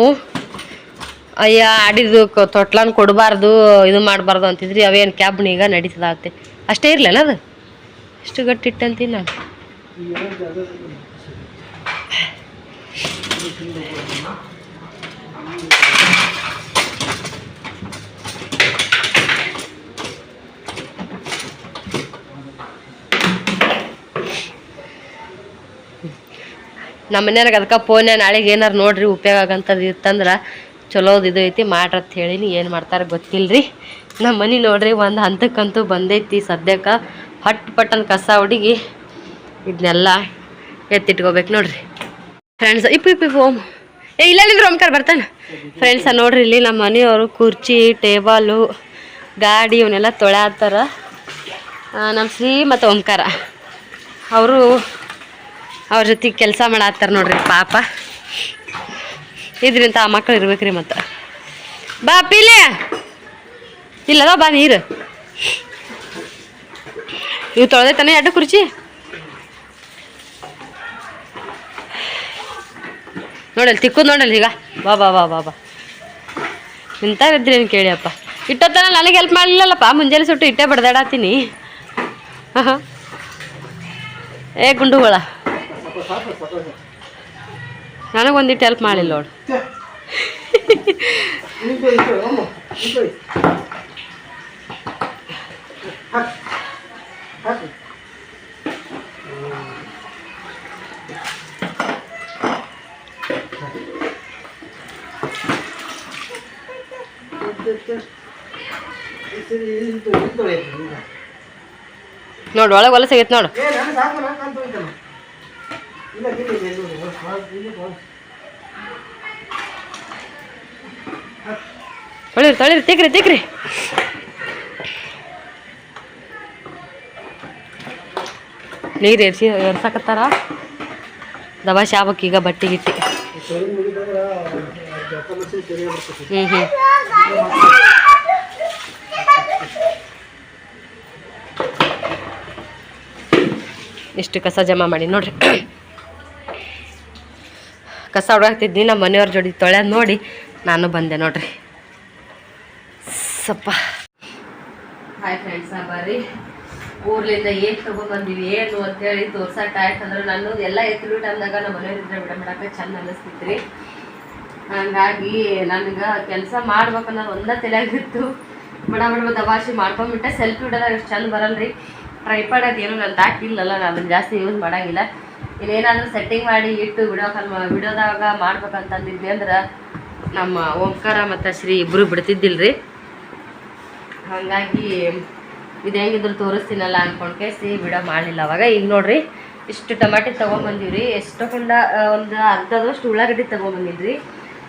ಅಯ್ಯ, ಆಡಿದ್ದು ತೊಟ್ಲನ್ನು ತೊಟ್ಲನ್ ಕೊಡಬಾರ್ದು, ಇದು ಮಾಡಬಾರ್ದು ಅಂತಿದ್ರಿ, ಅವೇನು ಕ್ಯಾಬ್ನೀಗ ನಡೀತದಾಗುತ್ತೆ ಅಷ್ಟೇ ಇರಲಿಲ್ಲ ಅದು? ಎಷ್ಟು ಗಟ್ಟಿಟ್ಟಂತೀನಿ ನಾನು. ನಮ್ಮ ಮನೆಯಾಗ ಅದಕ್ಕೆ ಫೋನ್ಯಾಗ ನಾಳೆಗೆ ಏನಾರು ನೋಡ್ರಿ, ಉಪಯೋಗ ಆಗಂಥದ್ದು ಇತ್ತಂದ್ರೆ ಚಲೋದು ಇದು ಐತಿ, ಮಾಡ್ರತ್ ಹೇಳಿನಿ, ಏನು ಮಾಡ್ತಾರೆ ಗೊತ್ತಿಲ್ರಿ. ನಮ್ಮ ಮನೆ ನೋಡ್ರಿ, ಒಂದು ಹಂತಕ್ಕಂತೂ ಬಂದೈತಿ ಸದ್ಯಕ್ಕೆ. ಹಟ್ ಪಟ್ಟನ್ ಕಸ ಹುಡುಗಿ ಇದನ್ನೆಲ್ಲ ಎತ್ತಿಟ್ಕೋಬೇಕು ನೋಡ್ರಿ. ಫ್ರೆಂಡ್ಸ್ ಇಪ್ಪು ಇಪ್ಪು ಇಪ್ಪು ಓಮ್. ಏ, ಇಲ್ಲ ನಿಂದ್ರೆ ಓಂಕಾರ ಬರ್ತಾನೆ? ಫ್ರೆಂಡ್ಸ ನೋಡ್ರಿ ಇಲ್ಲಿ ನಮ್ಮ ಮನೆಯವರು, ಕುರ್ಚಿ ಟೇಬಲು ಗಾಡಿ ಇವನ್ನೆಲ್ಲ ತೊಳ್ಯಾತಾರ. ನಮ್ಮ ಶ್ರೀ ಮತ್ತು ಓಂಕಾರ. ಅವರು ಅವ್ರ ಜೊತೆಗೆ ಕೆಲಸ ಮಾಡತ್ತಾರ ನೋಡ್ರಿ ಪಾಪ. ಇದ್ರಿಂತ ಆ ಮಕ್ಳು ರೀ ಮತ್ತೆ. ಬಾ, ಪೀಲೆ. ಇಲ್ಲದ ಬಾ ನೀರು ಇವು ತೊಳೆದೈತಾನೆ ಎರಡು ಕುರ್ಚಿ. ನೋಡಲ್ಲಿ ತಿಕ್ಕು ನೋಡಲ್ಲಿ ಈಗ. ಬಾ ಬಾ ಬಾ ಬಾ ಬಾ. ನಿಂತಾರಿದ್ರೇನು ಕೇಳಿಯಪ್ಪ ಇಟ್ಟೊತ್ತನ ನನಗೆ ಹೆಲ್ಪ್ ಮಾಡಲಿಲ್ಲಲ್ಲಪ್ಪ. ಮುಂಜಾನೆ ಸುಟ್ಟು ಇಟ್ಟೇ ಬಡ್ದಾಡತ್ತೀನಿ. ಹಾಂ ಹಾಂ. ಏ, ಗುಂಡುಗಳ. ನನಗೊಂದಿಟ್ಟು ಹೆಲ್ಪ್ ಮಾಡಿಲ್ಲ ನೋಡು. ನೋಡು ಒಳಗೆ ಹೊಲಸ ಆಗೈತೆ ನೋಡು. ತೊಳಿರಿ ತೊಳಿರಿ ತಿಕ್ರಿ ತಿಕ್ರಿ ನೀರು ಎರ್ಸಿ ಎರ್ಸಕತ್ತಾರ ದಬಾಶಿ ಆಗ್ಬೇಕು ಈಗ ಬಟ್ಟೆ ಗಿಟ್ಟಿ. ಹ್ಞೂ ಹ್ಞೂ ಎಷ್ಟು ಕಸ ಜಮಾ ಮಾಡಿ ನೋಡ್ರಿ. ಕಸ ಹೊಡಾಕ್ತಿದ್ನಿ ನಮ್ಮ ಮನೆಯವ್ರ ಜೋಡಿ ತೊಳೆ ನೋಡಿ ನಾನು ಬಂದೆ ನೋಡ್ರಿ. ಸಪ್ಪ. ಹಾಯ್ ಫ್ರೆಂಡ್ಸ್ ಬರ್ರಿ. ಊರ್ಲಿಂದ ಏನು ತಗೊಂಡ್ಬಂದಿವಿ ಏನು ಅಂತೇಳಿ ತೋರ್ಸಕ್ಕೆ ಆಯ್ತಂದ್ರೆ ನಾನು ಎಲ್ಲ ಎತ್ತಲು ಟೈಮ್ದಾಗ ನಮ್ಮ ಮನೆಯವ್ರಿದ್ರೆ ಬಿಡ ಮಾಡಕ್ಕೆ ಚಂದ ಅನ್ನಿಸ್ತಿತ್ರಿ. ಹಂಗಾಗಿ ನನಗೆ ಕೆಲಸ ಮಾಡ್ಬೇಕನ್ನೋದು ಒಂದೇ ತಲೆಯಾಗಿತ್ತು. ಬಡ ಬಡ ದಬಾಶಿ ಮಾಡ್ಕೊಂಡ್ಬಿಟ್ಟೆ ಸೆಲ್ಫಿ ಬಿಡೋದಾಗ ಎಷ್ಟು ಚಂದ ಬರಲ್ರಿ. ಟ್ರೈಪಾಡ್ ಅದೇನು ನಾನು ತಾಕಿಲ್ಲಲ್ಲ ನಾನು ಜಾಸ್ತಿ ಯೂಸ್ ಮಾಡಂಗಿಲ್ಲ. ಇನ್ನೇನಾದ್ರೂ ಸೆಟ್ಟಿಂಗ್ ಮಾಡಿ ಇಟ್ಟು ವಿಡಿಯೋ ಕಲ್ ವಿಡಿಯೋದಾಗ ಮಾಡ್ಬೇಕಂತಂದಿದ್ವಿ ಅಂದ್ರೆ ನಮ್ಮ ಓಂಕಾರ ಮತ್ತು ಶ್ರೀ ಇಬ್ಬರು ರೀ ಹಾಗಾಗಿ ಇದು ಹೆಂಗಿದ್ರು ತೋರಿಸ್ತೀನಲ್ಲ ಅನ್ಕೊಂಡ್ ಕೇಸಿ ವಿಡಿಯೋ ಮಾಡಲಿಲ್ಲ. ಅವಾಗ ಈಗ ನೋಡಿರಿ, ಇಷ್ಟು ಟಮಾಟಿ ಎಷ್ಟು ಕುಂಡ ಒಂದು ಅರ್ಧದಷ್ಟು ಉಳ್ಳಾಗಡ್ಡಿ ತೊಗೊಂಬಂದಿದ್ರಿ.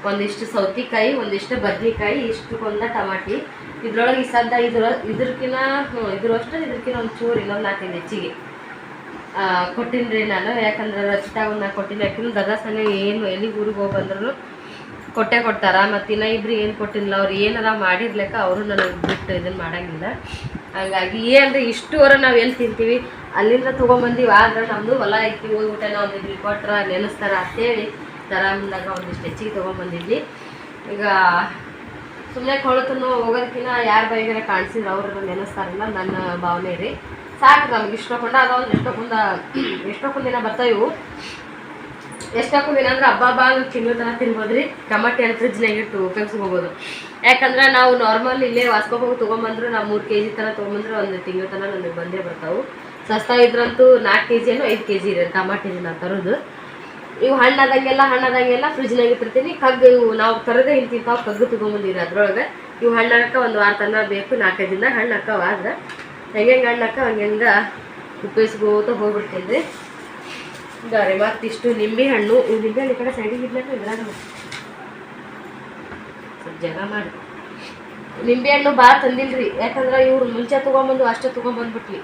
ಒಂದಿಷ್ಟು ಸೌತಿಕಾಯಿ, ಒಂದಿಷ್ಟು ಬದ್ನಿಕಾಯಿ ಇಷ್ಟಕ್ಕೊಂದ ಟಮಾಟಿ. ಇದ್ರೊಳಗೆ ಈ ಸದ್ದ ಇದ್ರ ಹ್ಞೂ ಇದ್ರಷ್ಟು ಇದ್ರಕಿನ ಒಂದು ಚೂರು ಇನ್ನೊಂದು ನಾಲ್ಕೈದು ಹೆಚ್ಚಿಗೆ. ರೀ ನಾನು. ಯಾಕಂದ್ರೆ ರಚಿತಾಗ ನಾ ಕೊಟ್ಟಿನಿ ಯಾಕಂದ್ರೆ ದದಾಸನ ಏನು ಎಲ್ಲಿ ಊರಿಗೆ ಹೋಗಿ ಬಂದ್ರು ಕೊಟ್ಟೆ ಕೊಡ್ತಾರ. ಮತ್ತು ಇನ್ನ ಇಬ್ರು ಏನು ಕೊಟ್ಟಿಲ್ಲ, ಅವ್ರು ಏನಾರ ಮಾಡಿರ್ಲಿಕ್ಕ ಅವರು ನನಗೆ ಬಿಟ್ಟು ಇದನ್ನು ಮಾಡಂಗಿಲ್ಲ. ಹಂಗಾಗಿ ಏನಂದ್ರೆ ಇಷ್ಟುವರೆ ನಾವು ಎಲ್ಲಿ ತಿಂತೀವಿ? ಅಲ್ಲಿಂದ ತೊಗೊಂಬಂದೀವಿ. ಆದ್ರೆ ನಮ್ಮದು ಹೊಲ ಐತಿ ಹೋಗ್ಬಿಟ್ಟೆ ನಾವು ಒಂದು ಇಬ್ಬರು ಕೊಟ್ರ ನೆನೆಸ್ತಾರ ಅಂತೇಳಿ. ತರ ಮುಂದಾಗ ಒಂದಿಷ್ಟು ಹೆಚ್ಚಿಗೆ ತೊಗೊಂಬಂದಿದ್ವಿ. ಈಗ ಸುಮ್ಮನೆ ಕೊಳತನ್ನು ಹೋಗೋದಕ್ಕಿಂತ ಯಾರು ಬೈಗಾರ ಕಾಣಿಸಿದ್ರು, ಅವ್ರನ್ನ ನೆನೆಸ್ತಾರಲ್ಲ ನನ್ನ ಭಾವನೆ ರೀ. ಸಾಕು ನಮ್ಗೆ ಇಷ್ಟಕೊಂಡ ಅದೊಂದು ಎಷ್ಟೊಂದ ಎಷ್ಟೊಂದು ದಿನ ಬರ್ತಾವ ಇವು. ಎಷ್ಟೊಂದು ದಿನ ಅಂದ್ರೆ ಹಬ್ಬ ಹಬ್ಬ ತಿನ್ನೋ ಥರ ತಿನ್ಬೋದ್ರಿ ಅಂತ ಹಣ್ಣು ಫ್ರಿಜ್ನಾಗ ಇಟ್ಟು ಉಪಯೋಗಿಸ್ಕೋಬೋದು ಯಾಕಂದ್ರೆ ನಾವು ನಾರ್ಮಲ್ ಇಲ್ಲೇ ಹೋಗಿ ತೊಗೊಂಬಂದ್ರೆ ನಾವು ಮೂರು ಕೆ ಜಿ ಥರ ತೊಗೊಂಬಂದ್ರೆ ಒಂದು ತಿಂಗಳ ತನಕ ನನಗೆ ಬಂದೇ ಬರ್ತಾವೆ. ಸಸ್ತಾ ಇದ್ರಂತೂ ನಾಲ್ಕು ಕೆ ಜಿನೂ ಐದು ಕೆ ಜಿ ಇದೆ ಟಮಾಟೆ ನಾನು ತರೋದು. ಇವು ಹಣ್ಣಾದಂಗೆಲ್ಲ ಹಣ್ಣಾದಂಗೆಲ್ಲ ಫ್ರಿಜ್ನಾಗ ಇಟ್ಟಿರ್ತೀನಿ ಕಗ್ಗು ಇವು ನಾವು ತರದೇ ಇಲ್ಲಿ ತಿಂತಾವ ಕಗ್ಗು ತೊಗೊಂಬಂದಿರಿ ಅದ್ರೊಳಗೆ. ಇವು ಹಣ್ಣಾಕ ಒಂದು ವಾರ ತನಕ ಬೇಕು, ನಾಲ್ಕೈದು ದಿನ ಹಣ್ಣು ಹಾಕವ ಆದ್ರೆ. ಹೆಂಗೆ ಹಣ್ಣು ಹಾಕ ಹಂಗೆ ಉಪಯೋಗಿಸ್ಕೋತ ಹೋಗ್ಬಿಡ್ತೀನಿ ರೀ ಇದಾರೆ ಮತ್ತಿಷ್ಟು ನಿಂಬೆ ಹಣ್ಣು. ಇವು ನಿಂಬೆ ಹಣ್ಣು ಈ ಕಡೆ ಸೈಡಿಗೆ ಇಡ್ಲಕ್ಕ ಇದ್ರಾಗ ಸ್ವಲ್ಪ ಜಾಗ ಮಾಡಿ. ನಿಂಬೆ ಹಣ್ಣು ಭಾಳ ತಂದಿಲ್ರಿ. ಯಾಕಂದ್ರೆ ಇವ್ರು ಮುಂಚೆ ತೊಗೊಂಬಂದು, ಅಷ್ಟೇ ತೊಗೊಂಬಂದ್ಬಿಟ್ವಿ.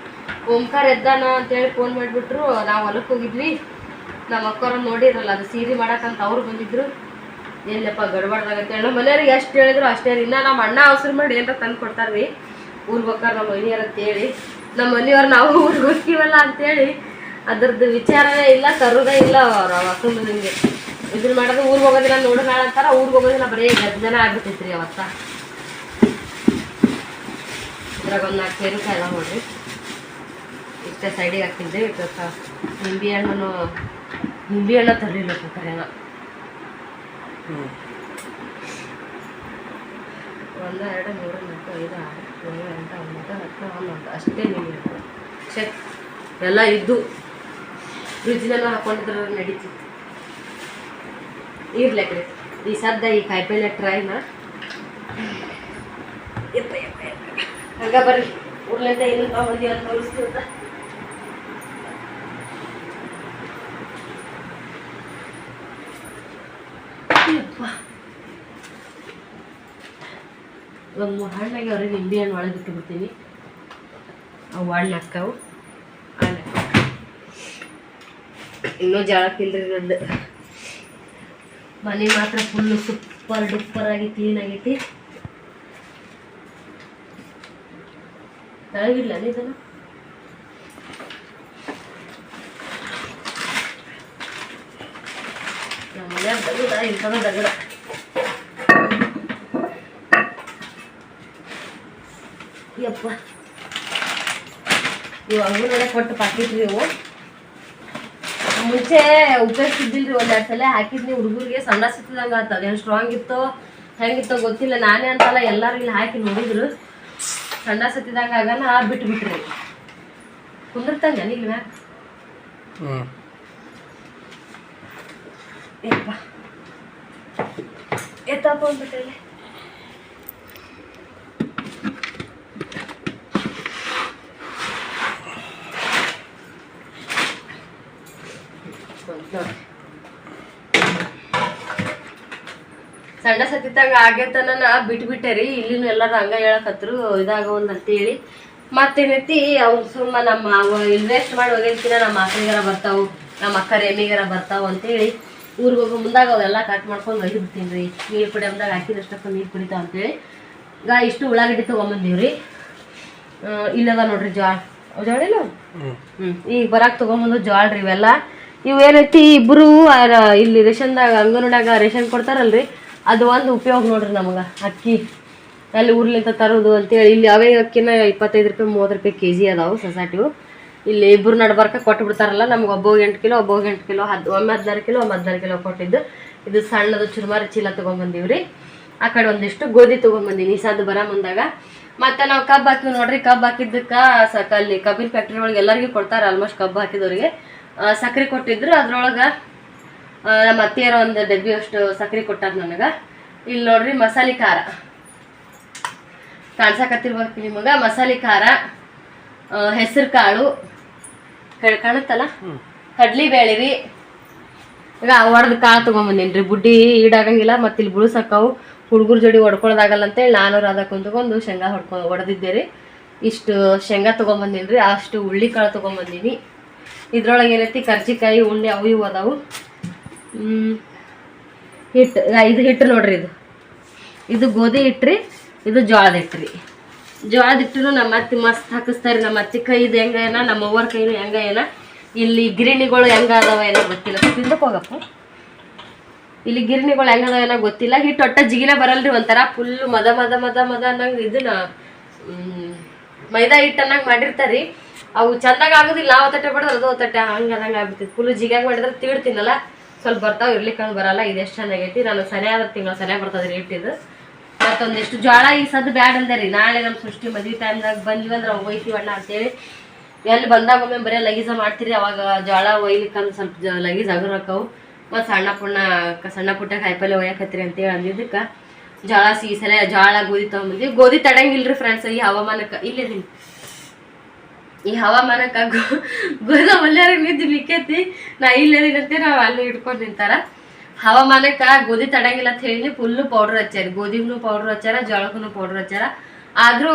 ಓಂಕಾರ ಎದ್ದಾನ ಅಂತೇಳಿ ಫೋನ್ ಮಾಡಿಬಿಟ್ರು. ನಾವು ಹೊಲಕ್ಕೆ ಹೋಗಿದ್ವಿ. ನಮ್ಮ ಅಕ್ಕವ್ರನ್ನ ನೋಡಿರಲ್ಲ ಅದು ಸೀರೆ ಮಾಡಕ್ಕಂತ ಅವ್ರು ಬಂದಿದ್ರು. ಎಲ್ಲಪ್ಪ ಗಡ್ಬಡ್ದಾಗ ಹೇಳೋ ನಮ್ಮ ಮನೆಯವ್ರಿಗೆ ಎಷ್ಟು ಹೇಳಿದ್ರು ಅಷ್ಟೇ ರೀ ಇನ್ನು ನಮ್ಮ ಅಣ್ಣ ಅವಸರ ಮಾಡಿ ಏನಾರ ತಂದು ಕೊಡ್ತಾರ್ರಿ. ಊರಿಗೆ ಹೋಗ್ತಾರ ನಮ್ಮ ಮನೆಯವ್ರ ಅಂತೇಳಿ. ನಮ್ಮ ಮನೆಯವ್ರು ನಾವು ಊರಿಗೆ ಹೋಗ್ತೀವಲ್ಲ ಅಂತೇಳಿ ಅದ್ರದ್ದು ವಿಚಾರವೇ ಇಲ್ಲ ತರೋದೇ ಇಲ್ಲ ಅವ್ರ ಅಕ್ಕಂದು ನಿಮಗೆ. ಇದನ್ನ ಮಾಡೋದು ಊರ್ಗೆ ಹೋಗೋದಿಲ್ಲ ನೋಡೋಣ ಅಂತಾರ, ಊರಿಗೆ ಹೋಗೋದಿಲ್ಲ ಬರೀ ಜನ ಆಗ್ಬಿಟ್ಟಿತ್ತು ರೀ ಅವತ್ತ. ಇದ್ರಾಗ ಒಂದು ನಾಲ್ಕು ಸೇರುಕಾಯಿ ಎಲ್ಲ ನೋಡ್ರಿ. ಇಷ್ಟೇ ಸೈಡಿಗೆ ಹಾಕಿದ್ದೆ ಇವತ್ತು ನಿಂಬೆ ಹಣ್ಣು ನಿಂಬೆ ಹಣ್ಣು ತರಲಿಲ್ಲ ಕರೆನ ಒಂದು ಎರಡು ಮೂರು ನಾಲ್ಕು ಐದು ಆರು ಏಳು ಎಂಟು ಒಂಬತ್ತು ಹತ್ತು ಹನ್ನೊಂದು ಅಷ್ಟೇ ನಿಂಬೆ ಹಣ್ಣು. ಚೆಕ್ ಎಲ್ಲ ಇದ್ದು ಫ್ರಿಜ್ನೆಲ್ಲ ಹಾಕೊಂಡಿದ್ರೆ ನಡೀತಿತ್ತು. ಇರ್ಲಕ್ರಿ ಈ ಸದ್ದ ಈ ಕಾಯಿಪಲ್ಲೆ ಟ್ರೈನ ಹಂಗ ಬರ್ರಿ ಊರ್ಲಿಂದ ಏನು ತಗೊಂಡಿ ಅಂತ. ತೋರಿಸ್ತೀವತ್ತ ಒಂದು ಹಣ್ಣಾಗಿ ಅವ್ರಿಗೆ ನಿಂಬೆ ಹಣ್ಣು ಒಳಗೆ ಬಿಡ್ತೀನಿ ಅವು ಹಣ್ಣು ಹಾಕ್ತಾವು ಹಣ್ಣು ಇನ್ನೂ ಜಾಳಕ್ಕಿಲ್ರಿ ನಂದು. ಮನೆ ಮಾತ್ರ ಫುಲ್ಲು ಸೂಪರ್ ಡೂಪರ್ ಆಗಿ ಕ್ಲೀನ್ ಆಗೈತಿ. ತೆಳಗಿಡ್ಲ ಇದನ್ನು? ನಮ್ಮ ಮನ್ಯಾಗ ದಗಡ. ಇಂಥದ ಯಪ್ಪ ಇವು ಕೊಟ್ಟು ಪಾಕಿದ್ರಿ ಇವು. ಮುಂಚೆ ಉಪಯೋಗಿಸಿದ್ದಿಲ್ರಿ ಒಂದ್ ಎರಡ್ ಸಲ ಹಾಕಿದ್ನಿ ಹುಡುಗರಿಗೆ ಸಣ್ಣ ಸಿಕ್ಕಿದಂಗ ಆತ ಏನು ಸ್ಟ್ರಾಂಗ್ ಇತ್ತೋ ಹೆಂಗಿತ್ತೋ ಗೊತ್ತಿಲ್ಲ. ನಾನೇ ಅಂತಲ್ಲ ಎಲ್ಲಾರು ಇಲ್ಲಿ ಹಾಕಿ ನೋಡಿದ್ರು. ಸಣ್ಣ ಸತ್ತಿದಂಗ ಆಗಲ್ಲ ಬಿಟ್ಟು ಬಿಟ್ರಿ ಕುಂದಿರ್ತಂಗ ಇಲ್ಲ ಎತ್ತಪ್ಪ ಹ್ಞೂ ಅಂದ್ಬಿಟ್ಟಲ್ಲಿ ಸಣ್ಣ ಸತ್ತಿದ್ದಂಗ ಆಗೇತನ ಬಿಟ್ಬಿಟ್ಟೆ ರೀ ಇಲ್ಲಿನೂ ಎಲ್ಲರೂ ಹಂಗ ಹೇಳಕತ್ರು ಅಂತ ಅಂತೇಳಿ ಮತ್ತೇನೈತಿ ಅವ್ರು ಸುಮ್ಮ ನಮ್ಮ ಇನ್ವೆಸ್ಟ್ ಮಾಡಿ ಹೋಗಿರ್ತೀರ ನಮ್ಮ ಅಕ್ಕನಿಗಾರ ಬರ್ತಾವು ನಮ್ಮ ಅಕ್ಕ ರೇಮಿಗಾರ ಬರ್ತಾವು ಅಂತೇಳಿ ಊರಿಗೆ ಹೋಗೋ ಮುಂದಾಗ ಅವೆಲ್ಲ ಕಟ್ ಮಾಡ್ಕೊಂಡು ಒಯ್ದು ರೀ ನೀರು ಕುಡಿ ಅಂದಾಗ ಹಾಕಿದಷ್ಟಕ್ಕೆ ನೀರು ಕುಡಿತಾವ ಅಂತೇಳಿ ಈಗ ಇಷ್ಟು ಉಳ್ಳಾಗಡ್ಡಿ ತೊಗೊಂಬಂದೀವಿ ಇಲ್ಲದ ನೋಡ್ರಿ ಜೋಳ ಜೋಳ ಇಲ್ಲ? ಹ್ಞೂ ಈಗ ಬರಾಕ್ ತಗೊಂಬಂದು ಜೋಳ ರೀ ಇವೆಲ್ಲ. ಇವು ಏನೈತಿ ಇಬ್ರು ಇಲ್ಲಿ ರೇಷನ್ದಾಗ ಅಂಗನವಾಡ್ಯಾಗ ರೇಷನ್ ಕೊಡ್ತಾರಲ್ರಿ. ಅದು ಒಂದು ಉಪಯೋಗ ನೋಡ್ರಿ ನಮಗೆ, ಅಕ್ಕಿ. ಅಲ್ಲಿ ಊರ್ಲಿಂದ ತರೋದು ಅಂತೇಳಿ, ಇಲ್ಲಿ ಅವೇ ಅಕ್ಕಿನ ಇಪ್ಪತ್ತೈದು ರೂಪಾಯಿ, ಮೂವತ್ತು ರೂಪಾಯಿ ಕೆ ಜಿ ಅದಾವು ಸೊಸೈಟಿವು ಇಲ್ಲಿ ಇಬ್ರು ನಡ್ಬರ್ಕ ಕೊಟ್ಟು ಬಿಡ್ತಾರಲ್ಲ, ನಮ್ಗೆ ಒಬ್ಬೋಗಿ ಎಂಟು ಕಿಲೋ, ಒಬ್ಬೋಗಿ ಎಂಟು ಕಿಲೋ, ಹದ್, ಒಮ್ಮೆ ಹದಿನಾರು ಕಿಲೋ, ಒಮ್ಮೆ ಹದಿನಾರು ಕಿಲೋ ಕೊಟ್ಟಿದ್ದು. ಇದು ಸಣ್ಣದು ಚುರುಮಾರಿ ಚೀಲ ತೊಗೊಂಬಂದೀವ್ರಿ. ಆ ಕಡೆ ಒಂದಿಷ್ಟು ಗೋಧಿ ನೀ ಸದ್ದು ಬರ ಮುಂದಾಗ. ಮತ್ತೆ ನಾವು ಕಬ್ಬು ಹಾಕಿವಿ ನೋಡ್ರಿ, ಕಬ್ಬು ಹಾಕಿದ್ದಕ್ಕೆ ಸಕ ಅಲ್ಲಿ ಕಬ್ಬಿನ ಫ್ಯಾಕ್ಟ್ರಿ ಒಳಗೆ ಎಲ್ಲರಿಗೂ ಕೊಡ್ತಾರೆ ಆಲ್ಮೋಸ್ಟ್ ಕಬ್ಬು ಹಾಕಿದವ್ರಿಗೆ. ಆ, ಸಕ್ರೆ ಕೊಟ್ಟಿದ್ರು. ಅದ್ರೊಳಗೆ ನಮ್ಮ ಅತ್ತೆಯರ ಒಂದು ಡಬ್ಬಿ ಅಷ್ಟು ಸಕ್ರೆ ಕೊಟ್ಟಾರ ನನಗೆ. ಇಲ್ಲಿ ನೋಡ್ರಿ ಮಸಾಲೆ ಖಾರ. ಕಾಣ್ಸಕತ್ತಿರ್ಬೇಕು ನಿಮಗೆ? ಮಸಾಲೆ ಖಾರ ಹೆಸರು ಕಾಳು ಕಾಣುತ್ತಲ್ಲ? ಕಡ್ಲಿ ಬೇಳೆ ರೀ ಈಗ ಹೊಡೆದು ಕಾಳು ತೊಗೊಂಬಂದೇನ್ರಿ. ಬುಡ್ಡಿ ಈಡಾಗಂಗಿಲ್ಲ ಮತ್ತೆ ಇಲ್ಲಿ ಬುಳ್ಸಕ್ಕವು. ಹುಡುಗರ ಜೋಡಿ ಹೊಡ್ಕೊಳ್ಳೋದಾಗಲ್ಲ ಅಂತೇಳಿ ನಾನು ರಾಧ ಕುಂತ್ಕೊಂಡು ಶೇಂಗಾ ಹೊಡ್ಕೊ ಹೊಡೆದಿದ್ದೆ ರೀ ಇಷ್ಟು ಶೇಂಗಾ ತೊಗೊಂಬಂದಿನಿ ಅಷ್ಟು ಉಳ್ಳಿ ಕಾಳು ತೊಗೊಂಬಂದೀನಿ. ಇದ್ರೊಳಗೆ ಏನೈತಿ? ಕರ್ಜಿಕಾಯಿ ಉಂಡೆ ಅವು ಇವು ಅದಾವು. ಹ್ಮ್. ಹಿಟ್ಟು ಇದು ಹಿಟ್ಟು ನೋಡ್ರಿ ಇದು. ಇದು ಗೋಧಿ ಹಿಟ್ರಿ ಇದು ಜೋಳದ ಹಿಟ್ರಿ. ಜೋಳದ ಹಿಟ್ಟು ನಮ್ಮ ಅತ್ತಿ ಮಸ್ತ್ ಹಾಕಿಸ್ತಾರೆ. ನಮ್ಮ ಅತ್ತಿ ಕೈದು ಹೆಂಗ ಏನ ನಮ್ಮ ಅವ್ವರ ಕೈನು ಹೆಂಗ ಏನ ಇಲ್ಲಿ ಗಿರಣಿಗಳು ಹೆಂಗ ಅದಾವ ಏನೋ ಗೊತ್ತಿಲ್ಲ. ತಿಂದಕ್ಕೆ ಹೋಗಪ್ಪ. ಇಲ್ಲಿ ಗಿರಣಿಗಳು ಹೆಂಗ ಅದಾವ ಏನೋ ಗೊತ್ತಿಲ್ಲ. ಹಿಟ್ಟು ಒಟ್ಟ ಜಿಗಿನ ಬರಲ್ರಿ ಒಂಥರ. ಫುಲ್ ಮದ ಮದ ಮದ ಮದ ಅನ್ನಂಗೆ ಇದನ್ನ ಮೈದಾ ಹಿಟ್ಟು ಅನ್ನಂಗೆ ಮಾಡಿರ್ತಾರಿ. ಅವು ಚಂದಾಗ ಆಗೋದಿಲ್ಲ ನಾವು ತಟ್ಟೆ ಬಡ್ದ್ರೆ ಅದು ತಟ್ಟೆ ಹಂಗೆ ಅದಂಗೆ ಆಗ್ಬಿಡ್ತೈತಿ ಫುಲ್ ಜಿಗಾಗ್ ಮಾಡಿದ್ರೆ ತೀಡ್ತೀನಲ್ಲ ಸ್ವಲ್ಪ ಬರ್ತಾವ ಇರ್ಲಿಕ್ಕೆ ಬರಲ್ಲ ಇದೆಷ್ಟು ಚೆನ್ನಾಗೈತಿ ನಾನು ಸರಿಯಾದ ತಿಂಗಳು ಸರಿಯಾಗಿ ಬರ್ತದೆ ರೇಟ್ ಇದು. ಮತ್ತೊಂದಿಷ್ಟು ಜ್ವಾಳ ಈ ಸದ್ದು ಬ್ಯಾಡ ರೀ. ನಾಳೆ ನಮ್ಮ ಸೃಷ್ಟಿ ಮದ್ವೆ ಟೈಮ್ದಾಗ ಬಂದ್ವಿ ಅಂದ್ರೆ ಅವು ಒಯ್ತೀವಿ ಅಣ್ಣ ಅಂತೇಳಿ. ಎಲ್ಲಿ ಬಂದಾಗ ಒಮ್ಮೆ ಬರೀ ಲಗೀಜ ಮಾಡ್ತೀರಿ, ಅವಾಗ ಜೋಳ ಒಯ್ಲಿಕ್ಕಂದ್ರೆ ಸ್ವಲ್ಪ ಜ ಲಗೀಜ್ ಅವು ಮತ್ತು ಸಣ್ಣ ಪುಣ್ಣ ಸಣ್ಣ ಪುಟ್ಟ ಕಾಯಿಪಲ್ಲೆ ಒಯ್ಯಕತ್ತೀರಿ ಅಂತೇಳಿ ಅಂದಿದ್ದಕ್ಕೆ. ಜ್ವಾಳ ಸೀಸಲೆ ಸಲ ಜೋಳ ಗೋಧಿ ತೊಗೊಂಬಂದ್ವಿ. ಗೋಧಿ ರೀ ಫ್ರೆಂಡ್ಸ್ ಈ ಹವಾಮಾನಕ್ಕೆ ಇಲ್ಲೇ ಈ ಹವಾಮಾನಕ್ಕೆ ಗೋದ ಮಲ್ಯಾರ ನಿದ್ದು ಮಿಕ್ಕೈತಿ. ನಾ ಇಲ್ಲದಿನಂತೆ ನಾವು ಅಲ್ಲಿ ಇಟ್ಕೊಂಡು ನಿಂತಾರ. ಹವಾಮಾನಕ್ಕೆ ಗೋಧಿ ತಡಂಗಿಲ್ಲ ಅಂತ ಹೇಳಿ ಫುಲ್ಲು ಪೌಡ್ರ್ ಹಚ್ಚಾರ ಗೋಧಿಗೂ ಪೌಡ್ರ್ ಹಚ್ಚಾರ ಜೋಳಕ್ಕೂ ಪೌಡ್ರ್ ಹಚ್ಚಾರ ಆದರೂ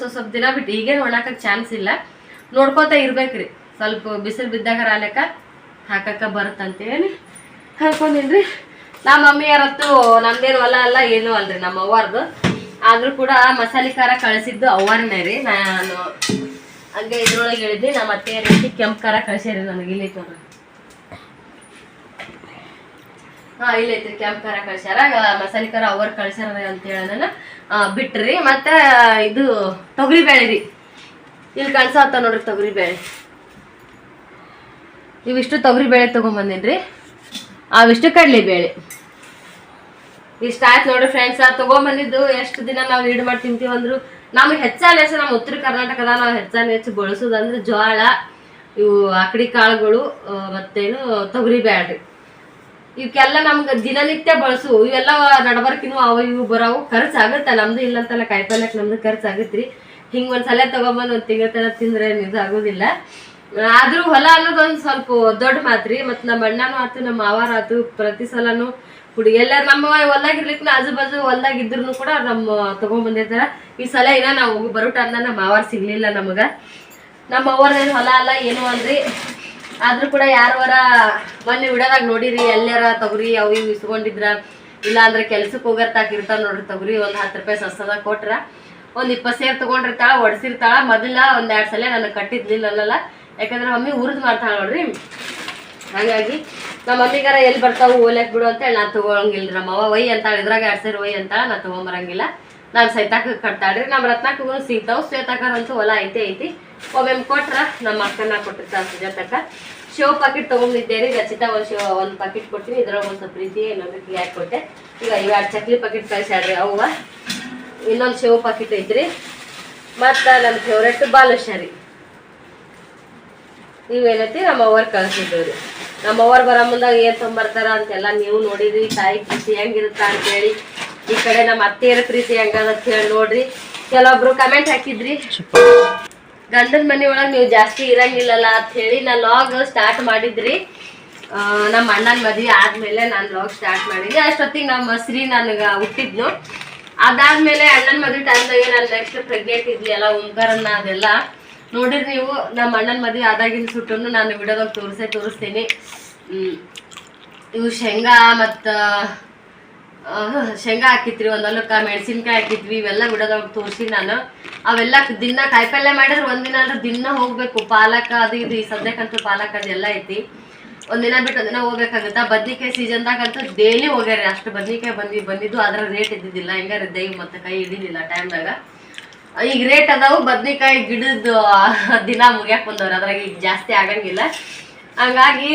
ಸ್ವಲ್ಪ ದಿನ ಬಿಟ್ಟು ಈಗೇನು ಒಣಕ ಚಾನ್ಸ್ ಇಲ್ಲ. ನೋಡ್ಕೋತಾ ಇರ್ಬೇಕ್ರಿ. ಸ್ವಲ್ಪ ಬಿಸಿಲು ಬಿದ್ದಾಗ ರಾಲಕ್ಕ ಹಾಕಕ್ಕ ಬರುತ್ತಂತೇಳಿ ಹಾಕೊಂಡಿನ್ರಿ ನಮ್ಮ ಮಮ್ಮಿಯರಂತೂ ನಮ್ದೇನು ಹೊಲ ಅಲ್ಲ, ಏನೂ ಅಲ್ರಿ ನಮ್ಮ ಅವ್ವಾರ್ದು. ಆದರೂ ಕೂಡ ಮಸಾಲೆ ಖಾರ ಕಳಿಸಿದ್ದು ಅವ್ವಾರನೇ ರೀ ನಾನು ಹಂಗೆ ಇದ್ರೊಳಗೆ ಹೇಳಿದ್ವಿ ನಮ್ಮ ಅತ್ತೆ ರೀತಿ ಕೆಂಪು ಖಾರ ಕಳಿಸ್ಯಾರಿ ನನಗೆ ಇಲ್ಲಿ ನೋಡ್ರಿ ಹಾ ಇಲ್ಲೈತ್ರಿ ಕೆಂಪು ಖಾರ ಕಳ್ಸ್ಯಾರ. ಆ, ಮಸಾಲೆ ಖಾರ ಅವ್ರು ಕಳ್ಸ್ಯಾರ ಅಂತ ಹೇಳೋದನ್ನ ಬಿಟ್ರಿ. ಮತ್ತೆ ಇದು ತೊಗರಿ ಬೇಳೆ ರೀ. ಇಲ್ಲಿ ಕಳ್ಸಾತ ನೋಡ್ರಿ ತೊಗರಿ ಬೇಳೆ. ಇವಿಷ್ಟು ತೊಗರಿ ಬೇಳೆ ತೊಗೊಂಬಂದೇನ್ರಿ. ಅವಿಷ್ಟು ಕಡಲೆ ಬೇಳೆ. ಇಷ್ಟ ಆಯ್ತು ನೋಡ್ರಿ ಫ್ರೆಂಡ್ಸ್ ತಗೊಂಬಂದಿದ್ದು ಎಷ್ಟು ದಿನ ನಾವು ಈಡ್ ಮಾಡಿ ತಿಂತೀವಿ ನಮ್ಗೆ ಹೆಚ್ಚಾನ ಹೆಚ್ಚು ನಮ್ಮ ಉತ್ತರ ಕರ್ನಾಟಕದ ನಾವು ಹೆಚ್ಚಾನ ಹೆಚ್ಚು ಬಳಸೋದಂದ್ರೆ ಜೋಳ ಇವು ಆಕಡಿ ಕಾಳುಗಳು ಮತ್ತೇನು ತೊಗರಿ ಬ್ಯಾಡ್ರಿ. ಇವಕ್ಕೆಲ್ಲ ನಮ್ಗೆ ದಿನನಿತ್ಯ ಬಳಸು, ಇವೆಲ್ಲ ನಡಬರ್ಕಿನೂ ಅವು ಇವು ಬರೋವು ಖರ್ಚು ಆಗುತ್ತೆ ನಮ್ದು ಇಲ್ಲ ಅಂತಲ್ಲ ಕಾಯಿಪಲ್ಯಕ್ಕೆ ನಮ್ದು ಖರ್ಚು ಆಗತ್ರಿ ಹಿಂಗೆ ಒಂದ್ಸಲ ತಗೊಂಬಂದು ಒಂದು ತಿಂಗಳ ತನ ತಿಂದ್ರೆ ಇದು ಆಗೋದಿಲ್ಲ. ಆದ್ರೂ ಹೊಲ ಅನ್ನೋದೊಂದು ಸ್ವಲ್ಪ ದೊಡ್ಡ ಮಾತ್ರಿ. ಮತ್ತು ನಮ್ಮ ಅಣ್ಣನೂ ಆತು ನಮ್ಮ ಮಾವಾರ ಆತು, ಪ್ರತಿ ಸಲನು ಹುಡುಗ. ಎಲ್ಲ ನಮ್ಮ ಹೊಲ್ದಾಗ ಇರ್ಲಿಕ್ಕೂ ಆಜು ಬಾಜು ಹೊಲ್ದಾಗ ಇದ್ರು ಕೂಡ ನಮ್ಮ ತಗೊಂಡ್ಬಂದಿರ್ತಾರ ಈ ಸಲ ಇನ್ನ ನಾವು ಬರೋ ಟೈಮ್ನ ನಮ್ಮ ಮಾವಾರ್ ಸಿಗ್ಲಿಲ್ಲ ನಮಗ. ನಮ್ಮ ಅವ್ರದೇನು ಹೊಲ ಅಲ್ಲ, ಏನು ಅಲ್ರಿ. ಆದ್ರೂ ಕೂಡ ಯಾರವರ ಮೊನ್ನೆ ಬಿಡೋದಾಗ ನೋಡಿರಿ ಎಲ್ಲಾರ ತೊಗರಿ, ಅವು ಇವು ಇಸ್ಕೊಂಡಿದ್ರ ಇಲ್ಲ ಅಂದ್ರೆ ಕೆಲ್ಸಕ್ಕೆ ಹೋಗರ್ ತಾಕಿರ್ತಾವ ನೋಡ್ರಿ, ತೊಗರಿ, ಒಂದು ಹತ್ತು ರೂಪಾಯಿ ಸಸ್ತದಾಗ ಕೊಟ್ರ. ಒಂದು ಇಪ್ಪತ್ತು ಸೇರ್ ತಗೊಂಡಿರ್ತಾಳ, ಒಡ್ಸಿರ್ತಾಳ. ಮೊದಲ ಒಂದ್ ಎರಡು ಸಲ ನನಗೆ ಅಲ್ಲಲ್ಲ ಯಾಕಂದ್ರೆ ಮಮ್ಮಿ ಉರಿದ್ ಮಾಡ್ತಾಳ ನೋಡ್ರಿ. ಹಾಗಾಗಿ ನಮ್ಮ ಮಮ್ಮಿಗಾರ ಎಲ್ಲಿ ಬರ್ತಾವು ಓಲ್ಯಾಕ್ ಬಿಡು ಅಂತ ಹೇಳಿ ನಾನು ತಗೊಳಂಗಿಲ್ಲ ನಮ್ಮ ಅವ್ವ ಒಯ್ ಅಂತ ಇದ್ರಾಗ ಎರಡ್ ವೈ ಅಂತ ನಾ ತಗೊಂಬರಂಗಿಲ್ಲ. ನಾನು ಸೈತಾಕ ಕಟ್ತಾಳ್ರಿ. ನಮ್ಮ ರತ್ನಾಕ ಸಿಗ್ತಾವ ಶ್ವೇತಾಕರ್ ಅಂತೂ ಹೊಲ ಐತೆ, ಐತಿ. ಒಮ್ಮೆಮ್ ಕೊಟ್ರ ನಮ್ಮ ಅಕ್ಕನ ಕೊಟ್ಟಿರ್ತಾಳ ಸುಜಾತಕ್ಕ. ಶೋ ಪಾಕೆಟ್ ರೀ. ರಚಿತಾ ಒಂದು ಶೋ ಒಂದು ಪಾಕೆಟ್ ಕೊಟ್ಟಿನಿ ಇದ್ರಾಗ ಒಂದು ಸ್ವಲ್ಪ ರೀತಿ ಇನ್ನೊಂದು ಯಾಕೆ ಕೊಟ್ಟೆ. ಈಗ ಇವೆರಡು ಚಕ್ಲಿ ಪಾಕೆಟ್ ಕಳಿಸ್ಯಾಡ್ರಿ ಅವ್ವ. ಇನ್ನೊಂದು ಶೇವ್ ಪಾಕೆಟ್ ಐತ್ರಿ. ಮತ್ತು ನನ್ನ ಫೇವ್ರೆಟ್ ಬಾಲುಶಾರಿ ಇವೇನೈತಿ ನಮ್ಮ ಅವ್ರ ಕಳ್ಸಿದ್ದೀವಿ ನಮ್ಮ ಅವ್ವರ್ ಬರೋ ಮುಂದಾಗ ಏನ್ ತೊಂಬರ್ತಾರ ಅಂತೆಲ್ಲ ನೀವು ನೋಡಿದ್ರಿ ತಾಯಿ ಪ್ರೀತಿ ಹೆಂಗಿರುತ್ತ ಅಂತೇಳಿ ಈ ಕಡೆ ನಮ್ಮ ಅತ್ತೆಯರ ಪ್ರೀತಿ ಹೆಂಗದ ಅಂತ ಹೇಳಿ ನೋಡ್ರಿ. ಕೆಲವೊಬ್ರು ಕಮೆಂಟ್ ಹಾಕಿದ್ರಿ. ಗಂಡನ ಮನೆ ಒಳಗೆ ನೀವು ಜಾಸ್ತಿ ಇರಂಗಿಲ್ಲಲ್ಲ ಅಂತ ಹೇಳಿ ನಾನು ಲಾಗ್ ಸ್ಟಾರ್ಟ್ ಮಾಡಿದ್ರಿ. ನಮ್ಮ ಅಣ್ಣನ ಮದ್ವೆ ಆದ್ಮೇಲೆ ನಾನು ಲಾಗ್ ಸ್ಟಾರ್ಟ್ ಮಾಡಿದ್ದೆ ಅಷ್ಟೊತ್ತಿಗೆ ನಮ್ಮ ಶ್ರೀ ನನಗೆ ಹುಟ್ಟಿದ್ನು ಅದಾದ್ಮೇಲೆ ಅಣ್ಣನ ಮದ್ವೆ ಟೈಮ್ದಾಗೆ ನಾನು ನೆಕ್ಸ್ಟ್ ಪ್ರೆಗ್ನೆಂಟ್ ಇದ್ಲಿ ಅಲ್ಲ ಓಂಕಾರನ್ನ ಅದೆಲ್ಲ. ನೋಡಿರಿ ನೀವು, ನಮ್ಮ ಅಣ್ಣನ ಮದುವೆ ಆದಾಗಿನ ಸುಟ್ಟನ್ನು ನಾನು ವಿಡಿಯೋದಾಗ ತೋರಿಸೇ ತೋರಿಸ್ತೀನಿ. ಇವು ಶೇಂಗಾ ಮತ್ತು ಶೇಂಗಾ ಹಾಕಿತ್ರಿ, ಒಂದ್ ಹೊಲಕ್ಕ ಮೆಣಸಿನ್ಕಾಯಿ ಹಾಕಿದ್ವಿ, ಇವೆಲ್ಲ ಬಿಡೋದಾಗ ತೋರಿಸಿ ನಾನು. ಅವೆಲ್ಲ ದಿನ ಕಾಯಿಪಲ್ಯ ಮಾಡಿದ್ರೆ ಒಂದಿನ ಅಂದ್ರೆ ದಿನ ಹೋಗ್ಬೇಕು. ಪಾಲಕ ಅದು ಇದು, ಈ ಸದ್ಯಕ್ಕಂತೂ ಪಾಲಕ್ ಅದೆಲ್ಲ ಐತಿ. ಒಂದಿನ ಬಿಟ್ಟು ಒಂದಿನ ಹೋಗ್ಬೇಕಾಗತ್ತ? ಬದ್ನಿಕಾಯಿ ಸೀಸನ್ದಾಗಂತೂ ಡೈಲಿ ಹೋಗ್ಯಾರ ಅಷ್ಟು ಬದ್ನಿಕಾಯಿ ಬಂದ್ವಿ ಬಂದಿದ್ದು, ಅದರ ರೇಟ್ ಇದ್ದಿದ್ದಿಲ್ಲ. ಹೆಂಗಾರ ದೈ ಮತ್ತು ಕೈ ಹಿಡಿದಿಲ್ಲ ಟೈಮ್ದಾಗ ಈಗ ರೇಟ್ ಅದಾವು, ಬದ್ನೆಕಾಯಿ ಗಿಡದ ದಿನ ಮುಗ್ಯಾಕ್ ಬಂದವ್ರ. ಅದ್ರಾಗ ಈಗ ಜಾಸ್ತಿ ಆಗಂಗಿಲ್ಲ. ಹಂಗಾಗಿ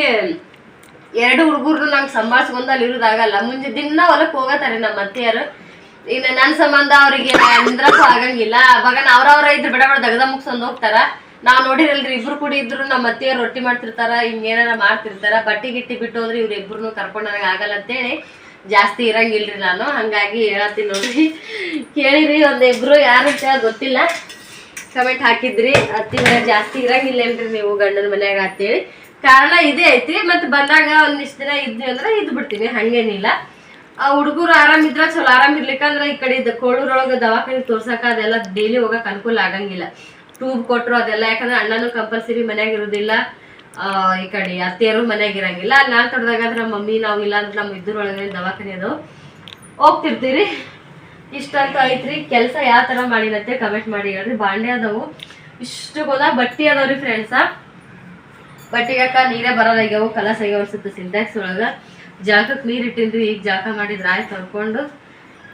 ಎರಡು ಹುಡುಗರು ನಂಗೆ ಸಂಭಾಳಿಸ್ಕೊಂಡು ಅಲ್ಲಿ ಇರೋದಾಗಲ್ಲ ಮುಂಜೆ ದಿನ ಹೊಲಕ್ಕೆ ಹೋಗತ್ತಾರೆ ನಮ್ಮ ಅತ್ತೆಯರು. ಇನ್ನು ನನ್ನ ಸಂಬಂಧ ಅವ್ರಿಗೆ ಅಂದ್ರಕ್ಕೂ ಆಗಂಗಿಲ್ಲ. ಅವಾಗ ಅವ್ರವ್ರ ಇದ್ರ ಬಿಡ ಬಡ ದಗದ ಮುಗಿಸ್ಕೊಂಡು ಹೋಗ್ತಾರ. ನಾವು ನೋಡಿರಲ್ರಿ, ಇಬ್ರು ಕೂಡ ಇದ್ರು ನಮ್ಮ ಅತ್ತೆಯವ್ರು ರೊಟ್ಟಿ ಮಾಡ್ತಿರ್ತಾರ ಹಿಂಗೇನಾರ ಮಾಡ್ತಿರ್ತಾರ. ಬಟ್ಟಿ ಗಿಟ್ಟಿ ಬಿಟ್ಟು ಹೋದ್ರೆ ಇವ್ರ ಇಬ್ರು ಕರ್ಕೊಂಡು ನನಗೆ ಆಗಲ್ಲ ಅಂತೇಳಿ ಜಾಸ್ತಿ ಇರಂಗಿಲ್ರಿ ನಾನು. ಹಂಗಾಗಿ ಹೇಳತ್ತೀನಿ ನೋಡ್ರಿ. ಕೇಳಿರಿ ಒಂದು ಇಬ್ರು ಯಾರು ಅಂತ ಗೊತ್ತಿಲ್ಲ. ಕಮೆಂಟ್ ಹಾಕಿದ್ರಿ. ಅತ್ತಿ ಮನೆ ಜಾಸ್ತಿ ಇರಂಗಿಲ್ಲೇನ್ರಿ ನೀವು ಗಂಡನ ಮನ್ಯಾಗ ಅಂತೇಳಿ. ಕಾರಣ ಇದೇ ಐತಿ. ಮತ್ತೆ ಬಂದಾಗ ಒಂದಿಷ್ಟು ದಿನ ಇದ್ವಿ ಅಂದ್ರೆ ಇದ್ ಬಿಡ್ತೀನಿ. ಹಂಗೇನಿಲ್ಲ. ಆ ಹುಡುಗರು ಆರಾಮಿದ್ರ ಚಲೋ ಆರಾಮ್ ಇರ್ಲಿಕ್ಕಂದ್ರೆ ಈ ಕಡೆ ಇದ್ದ ಕೋಳೂರೊಳಗೆ ದವಾಖಾನೆ ತೋರ್ಸಕ ಅದೆಲ್ಲ ಡೈಲಿ ಹೋಗಕ್ ಅನುಕೂಲ ಆಗಂಗಿಲ್ಲ. ಟ್ಯೂಬ್ ಕೊಟ್ರು ಅದೆಲ್ಲ ಯಾಕಂದ್ರೆ ಅಣ್ಣನೂ ಕಂಪಲ್ಸರಿ ಮನ್ಯಾಗ ಇರೋದಿಲ್ಲ. ಈ ಕಡೆ ಅತ್ತೆಯರು ಮನೆಯಾಗ ಇರಂಗಿಲ್ಲ. ನಾನ್ ತೊಡ್ದಾಗ ನಮ್ಮ ಮಮ್ಮಿ, ನಾವು ಇಲ್ಲ ಅಂದ್ರೆ ನಮ್ಮ ಇದ್ರೊಳಗೆ ದವಾಖಾನೆ ಅದು. ಹೋಗ್ತಿರ್ತೀರಿ. ಇಷ್ಟಂತ ಐತ್ರಿ. ಕೆಲಸ ಯಾವ ತರ ಮಾಡಿನಂತೆ ಕಮೆಂಟ್ ಮಾಡಿ ಹೇಳ್ರಿ. ಬಾಂಡೆ ಅದಾವು. ಇಷ್ಟು ಹೋದ ಬಟ್ಟಿ ಅದಾವ್ರಿ ಫ್ರೆಂಡ್ಸ ಬಟ್ಟೆಗಾಕ ನೀರೇ ಬರೋದಾಗ್ಯಾವು ಕಲಸ ಆಗ್ಯಾವ ಸಿಂಟ್ಯಾಕ್ಸ್ ಒಳಗ. ಜಾಕಕ್ಕೆ ನೀರ್ ಇಟ್ಟಿದ್ವಿ ಈಗ ಜಾಕ ಮಾಡಿದ್ರೆ ಆಯ್ತು ತೊಳ್ಕೊಂಡು.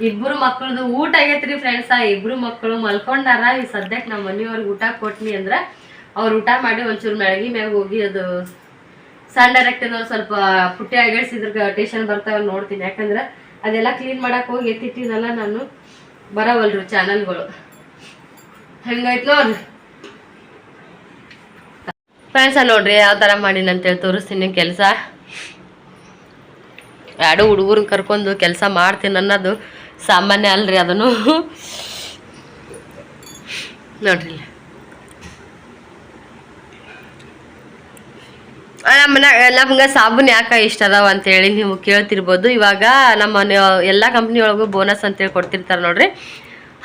ಇಬ್ರು ಮಕ್ಕಳದು ಊಟ ಆಗೈತ್ರಿ ಫ್ರೆಂಡ್ಸ ಇಬ್ರು ಮಕ್ಕಳು ಮಲ್ಕೊಂಡಾರ. ಈ ಸದ್ಯಕ್ಕೆ ನಮ್ಮ ಮನೆಯವ್ರಿಗೆ ಊಟ ಕೊಟ್ನಿ ಅಂದ್ರ ಅವ್ರು ಊಟ ಮಾಡಿ ಒಂಚೂರು ಮ್ಯಾಳ್ಗಿ ಮ್ಯಾಗ ಹೋಗಿ ಅದು ಸಣ್ಣ ಡೈರೆಕ್ಟ್ ಸ್ವಲ್ಪ ಪುಟ್ಟಿ ಆಗಿಡ್ಸಿದ್ರ ಟೇಷನ್ ಬರ್ತಾವ ನೋಡ್ತೀನಿ. ಯಾಕಂದ್ರೆ ಅದೆಲ್ಲ ಕ್ಲೀನ್ ಮಾಡಕ್ ಹೋಗಿ ಎತ್ತಿಟ್ಟಿನಲ್ಲ ನಾನು, ಬರವಲ್ರು ಚಾನಲ್ಗಳು. ಹೆಂಗಾಯ್ತು ನೋಡ್ರಿ ಫ್ರೆಂಡ್ಸ ನೋಡ್ರಿ ಯಾವ ಥರ ಮಾಡೀನಿ ಅಂತೇಳಿ ತೋರಿಸ್ತೀನಿ ಕೆಲಸ. ಎರಡು ಹುಡುಗರನ್ನ ಕರ್ಕೊಂಡು ಕೆಲಸ ಮಾಡ್ತೀನಿ ಅನ್ನೋದು ಸಾಮಾನ್ಯ ಅಲ್ರಿ ಅದನ್ನು. ನೋಡ್ರಿ ಇಲ್ಲಿ. ನಮ್ಮ ಮನ್ಯಾಗ ನಮ್ಗೆ ಸಾಬೂನ್ ಯಾಕೆ ಇಷ್ಟ ಅದಾವ ಅಂತೇಳಿ ನೀವು ಕೇಳ್ತಿರ್ಬೋದು. ಇವಾಗ ನಮ್ಮ ಎಲ್ಲ ಕಂಪ್ನಿ ಒಳಗೂ ಬೋನಸ್ ಅಂತೇಳಿ ಕೊಡ್ತಿರ್ತಾರೆ ನೋಡ್ರಿ.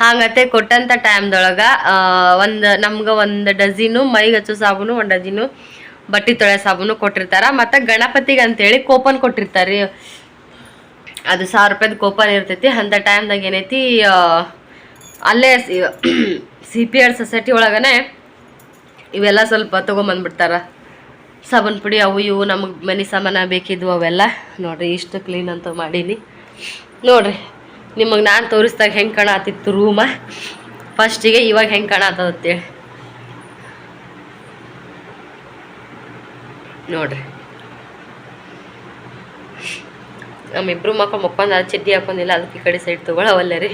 ಹಾಗತ್ತೆ ಕೊಟ್ಟಂಥ ಟೈಮ್ದೊಳಗೆ ಒಂದು, ನಮ್ಗೆ ಒಂದು ಡಜಿನು, ಮೈಗೆ ಹಚ್ಚೋ ಸಾಬೂನು, ಒಂದು ಡಜಿನು ಬಟ್ಟೆ ತೊಳೆ ಸಾಬೂನು ಕೊಟ್ಟಿರ್ತಾರ. ಮತ್ತು ಗಣಪತಿಗೆ ಅಂತೇಳಿ ಕೂಪನ್ ಕೊಟ್ಟಿರ್ತಾರೆ. ಅದು ಸಾವಿರ ರೂಪಾಯ್ದು ಕೂಪನ್ ಇರ್ತೈತಿ. ಅಂಥ ಟೈಮ್ದಾಗ ಏನೈತಿ ಅಲ್ಲೇ ಸಿ ಪಿ ಆರ್ ಸೊಸೈಟಿ ಒಳಗನೆ ಇವೆಲ್ಲ ಸ್ವಲ್ಪ ತೊಗೊಂಬಂದ್ಬಿಡ್ತಾರ. ಸಾಬೂನ್ ಪುಡಿ, ಅವು ಇವು ನಮಗೆ ಮನೆ ಸಾಮಾನ ಬೇಕಿದ್ವು ಅವೆಲ್ಲ. ನೋಡ್ರಿ, ಇಷ್ಟು ಕ್ಲೀನ್ ಅಂತ ಮಾಡೀನಿ. ನೋಡ್ರಿ, ನಿಮಗೆ ನಾನು ತೋರಿಸ್ದಾಗ ಹೆಂಗೆ ಕಾಣತ್ತಿತ್ತು ರೂಮ? ಫಸ್ಟಿಗೆ ಇವಾಗ ಹೆಂಗೆ ಕಾಣತ್ತೇಳಿ ನೋಡ್ರಿ. ನಮ್ಮಿಬ್ರು ಮಕ್ಕಳು ಮಕ್ಕೊಂದು ಅದು ಚಡ್ಡಿ ಹಾಕೊಂಡಿಲ್ಲ, ಅದಕ್ಕೆ ಈ ಕಡೆ ಸೈಡ್ ತೊಗೊಳವಲ್ಲ ರೀ.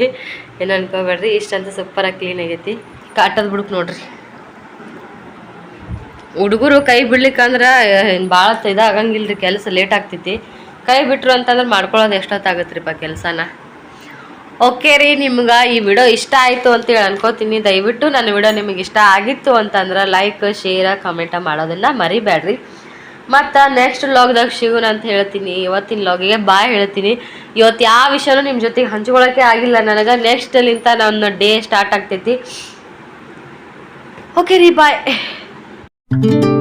ಏನು ಅನ್ಕೋಬೇಡ್ರಿ, ಇಷ್ಟಂತ ಸೂಪರಾಗಿ ಕ್ಲೀನ್ ಆಗೈತಿ. ಕಾಟದ ಬಿಡುಕ್ ನೋಡ್ರಿ. ಹುಡುಗರು ಕೈ ಬಿಡ್ಲಿಕ್ಕಂದ್ರೆ ಭಾಳ ಇದಾಗಂಗಿಲ್ಲ ರೀ ಕೆಲಸ ಲೇಟ್ ಆಗ್ತೈತಿ. ಕೈ ಬಿಟ್ರು ಅಂತಂದ್ರೆ ಮಾಡ್ಕೊಳ್ಳೋದು ಎಷ್ಟೊತ್ತಾಗತ್ರಿಪ್ಪ ಕೆಲಸನ. ಓಕೆ ರೀ, ನಿಮ್ಗೆ ಈ ವಿಡಿಯೋ ಇಷ್ಟ ಆಯಿತು ಅಂತೇಳಿ ಅನ್ಕೋತೀನಿ. ದಯವಿಟ್ಟು ನನ್ನ ವಿಡಿಯೋ ನಿಮಗೆ ಇಷ್ಟ ಆಗಿತ್ತು ಅಂತಂದ್ರೆ ಲೈಕ್ ಶೇರ ಕಮೆಂಟ ಮಾಡೋದನ್ನು ಮರಿಬೇಡ್ರಿ ಮತ್ತು ನೆಕ್ಸ್ಟ್ ಲಾಗ್ದಾಗ ಸಿಗೋಣ ಅಂತ ಹೇಳ್ತೀನಿ. ಇವತ್ತಿನ ಲಾಗಿಗೆ ಬಾಯ್ ಹೇಳ್ತೀನಿ. ಇವತ್ತು ಯಾವ ವಿಷಯನೂ ನಿಮ್ಮ ಜೊತೆಗೆ ಹಂಚ್ಕೊಳ್ಳೋಕೆ ಆಗಿಲ್ಲ. ನನಗೆ ನೆಕ್ಸ್ಟಲ್ಲಿಂತ ನನ್ನ ಡೇ ಸ್ಟಾರ್ಟ್ ಆಗ್ತೈತಿ. ಓಕೆ ರೀ ಬಾಯ್ thank you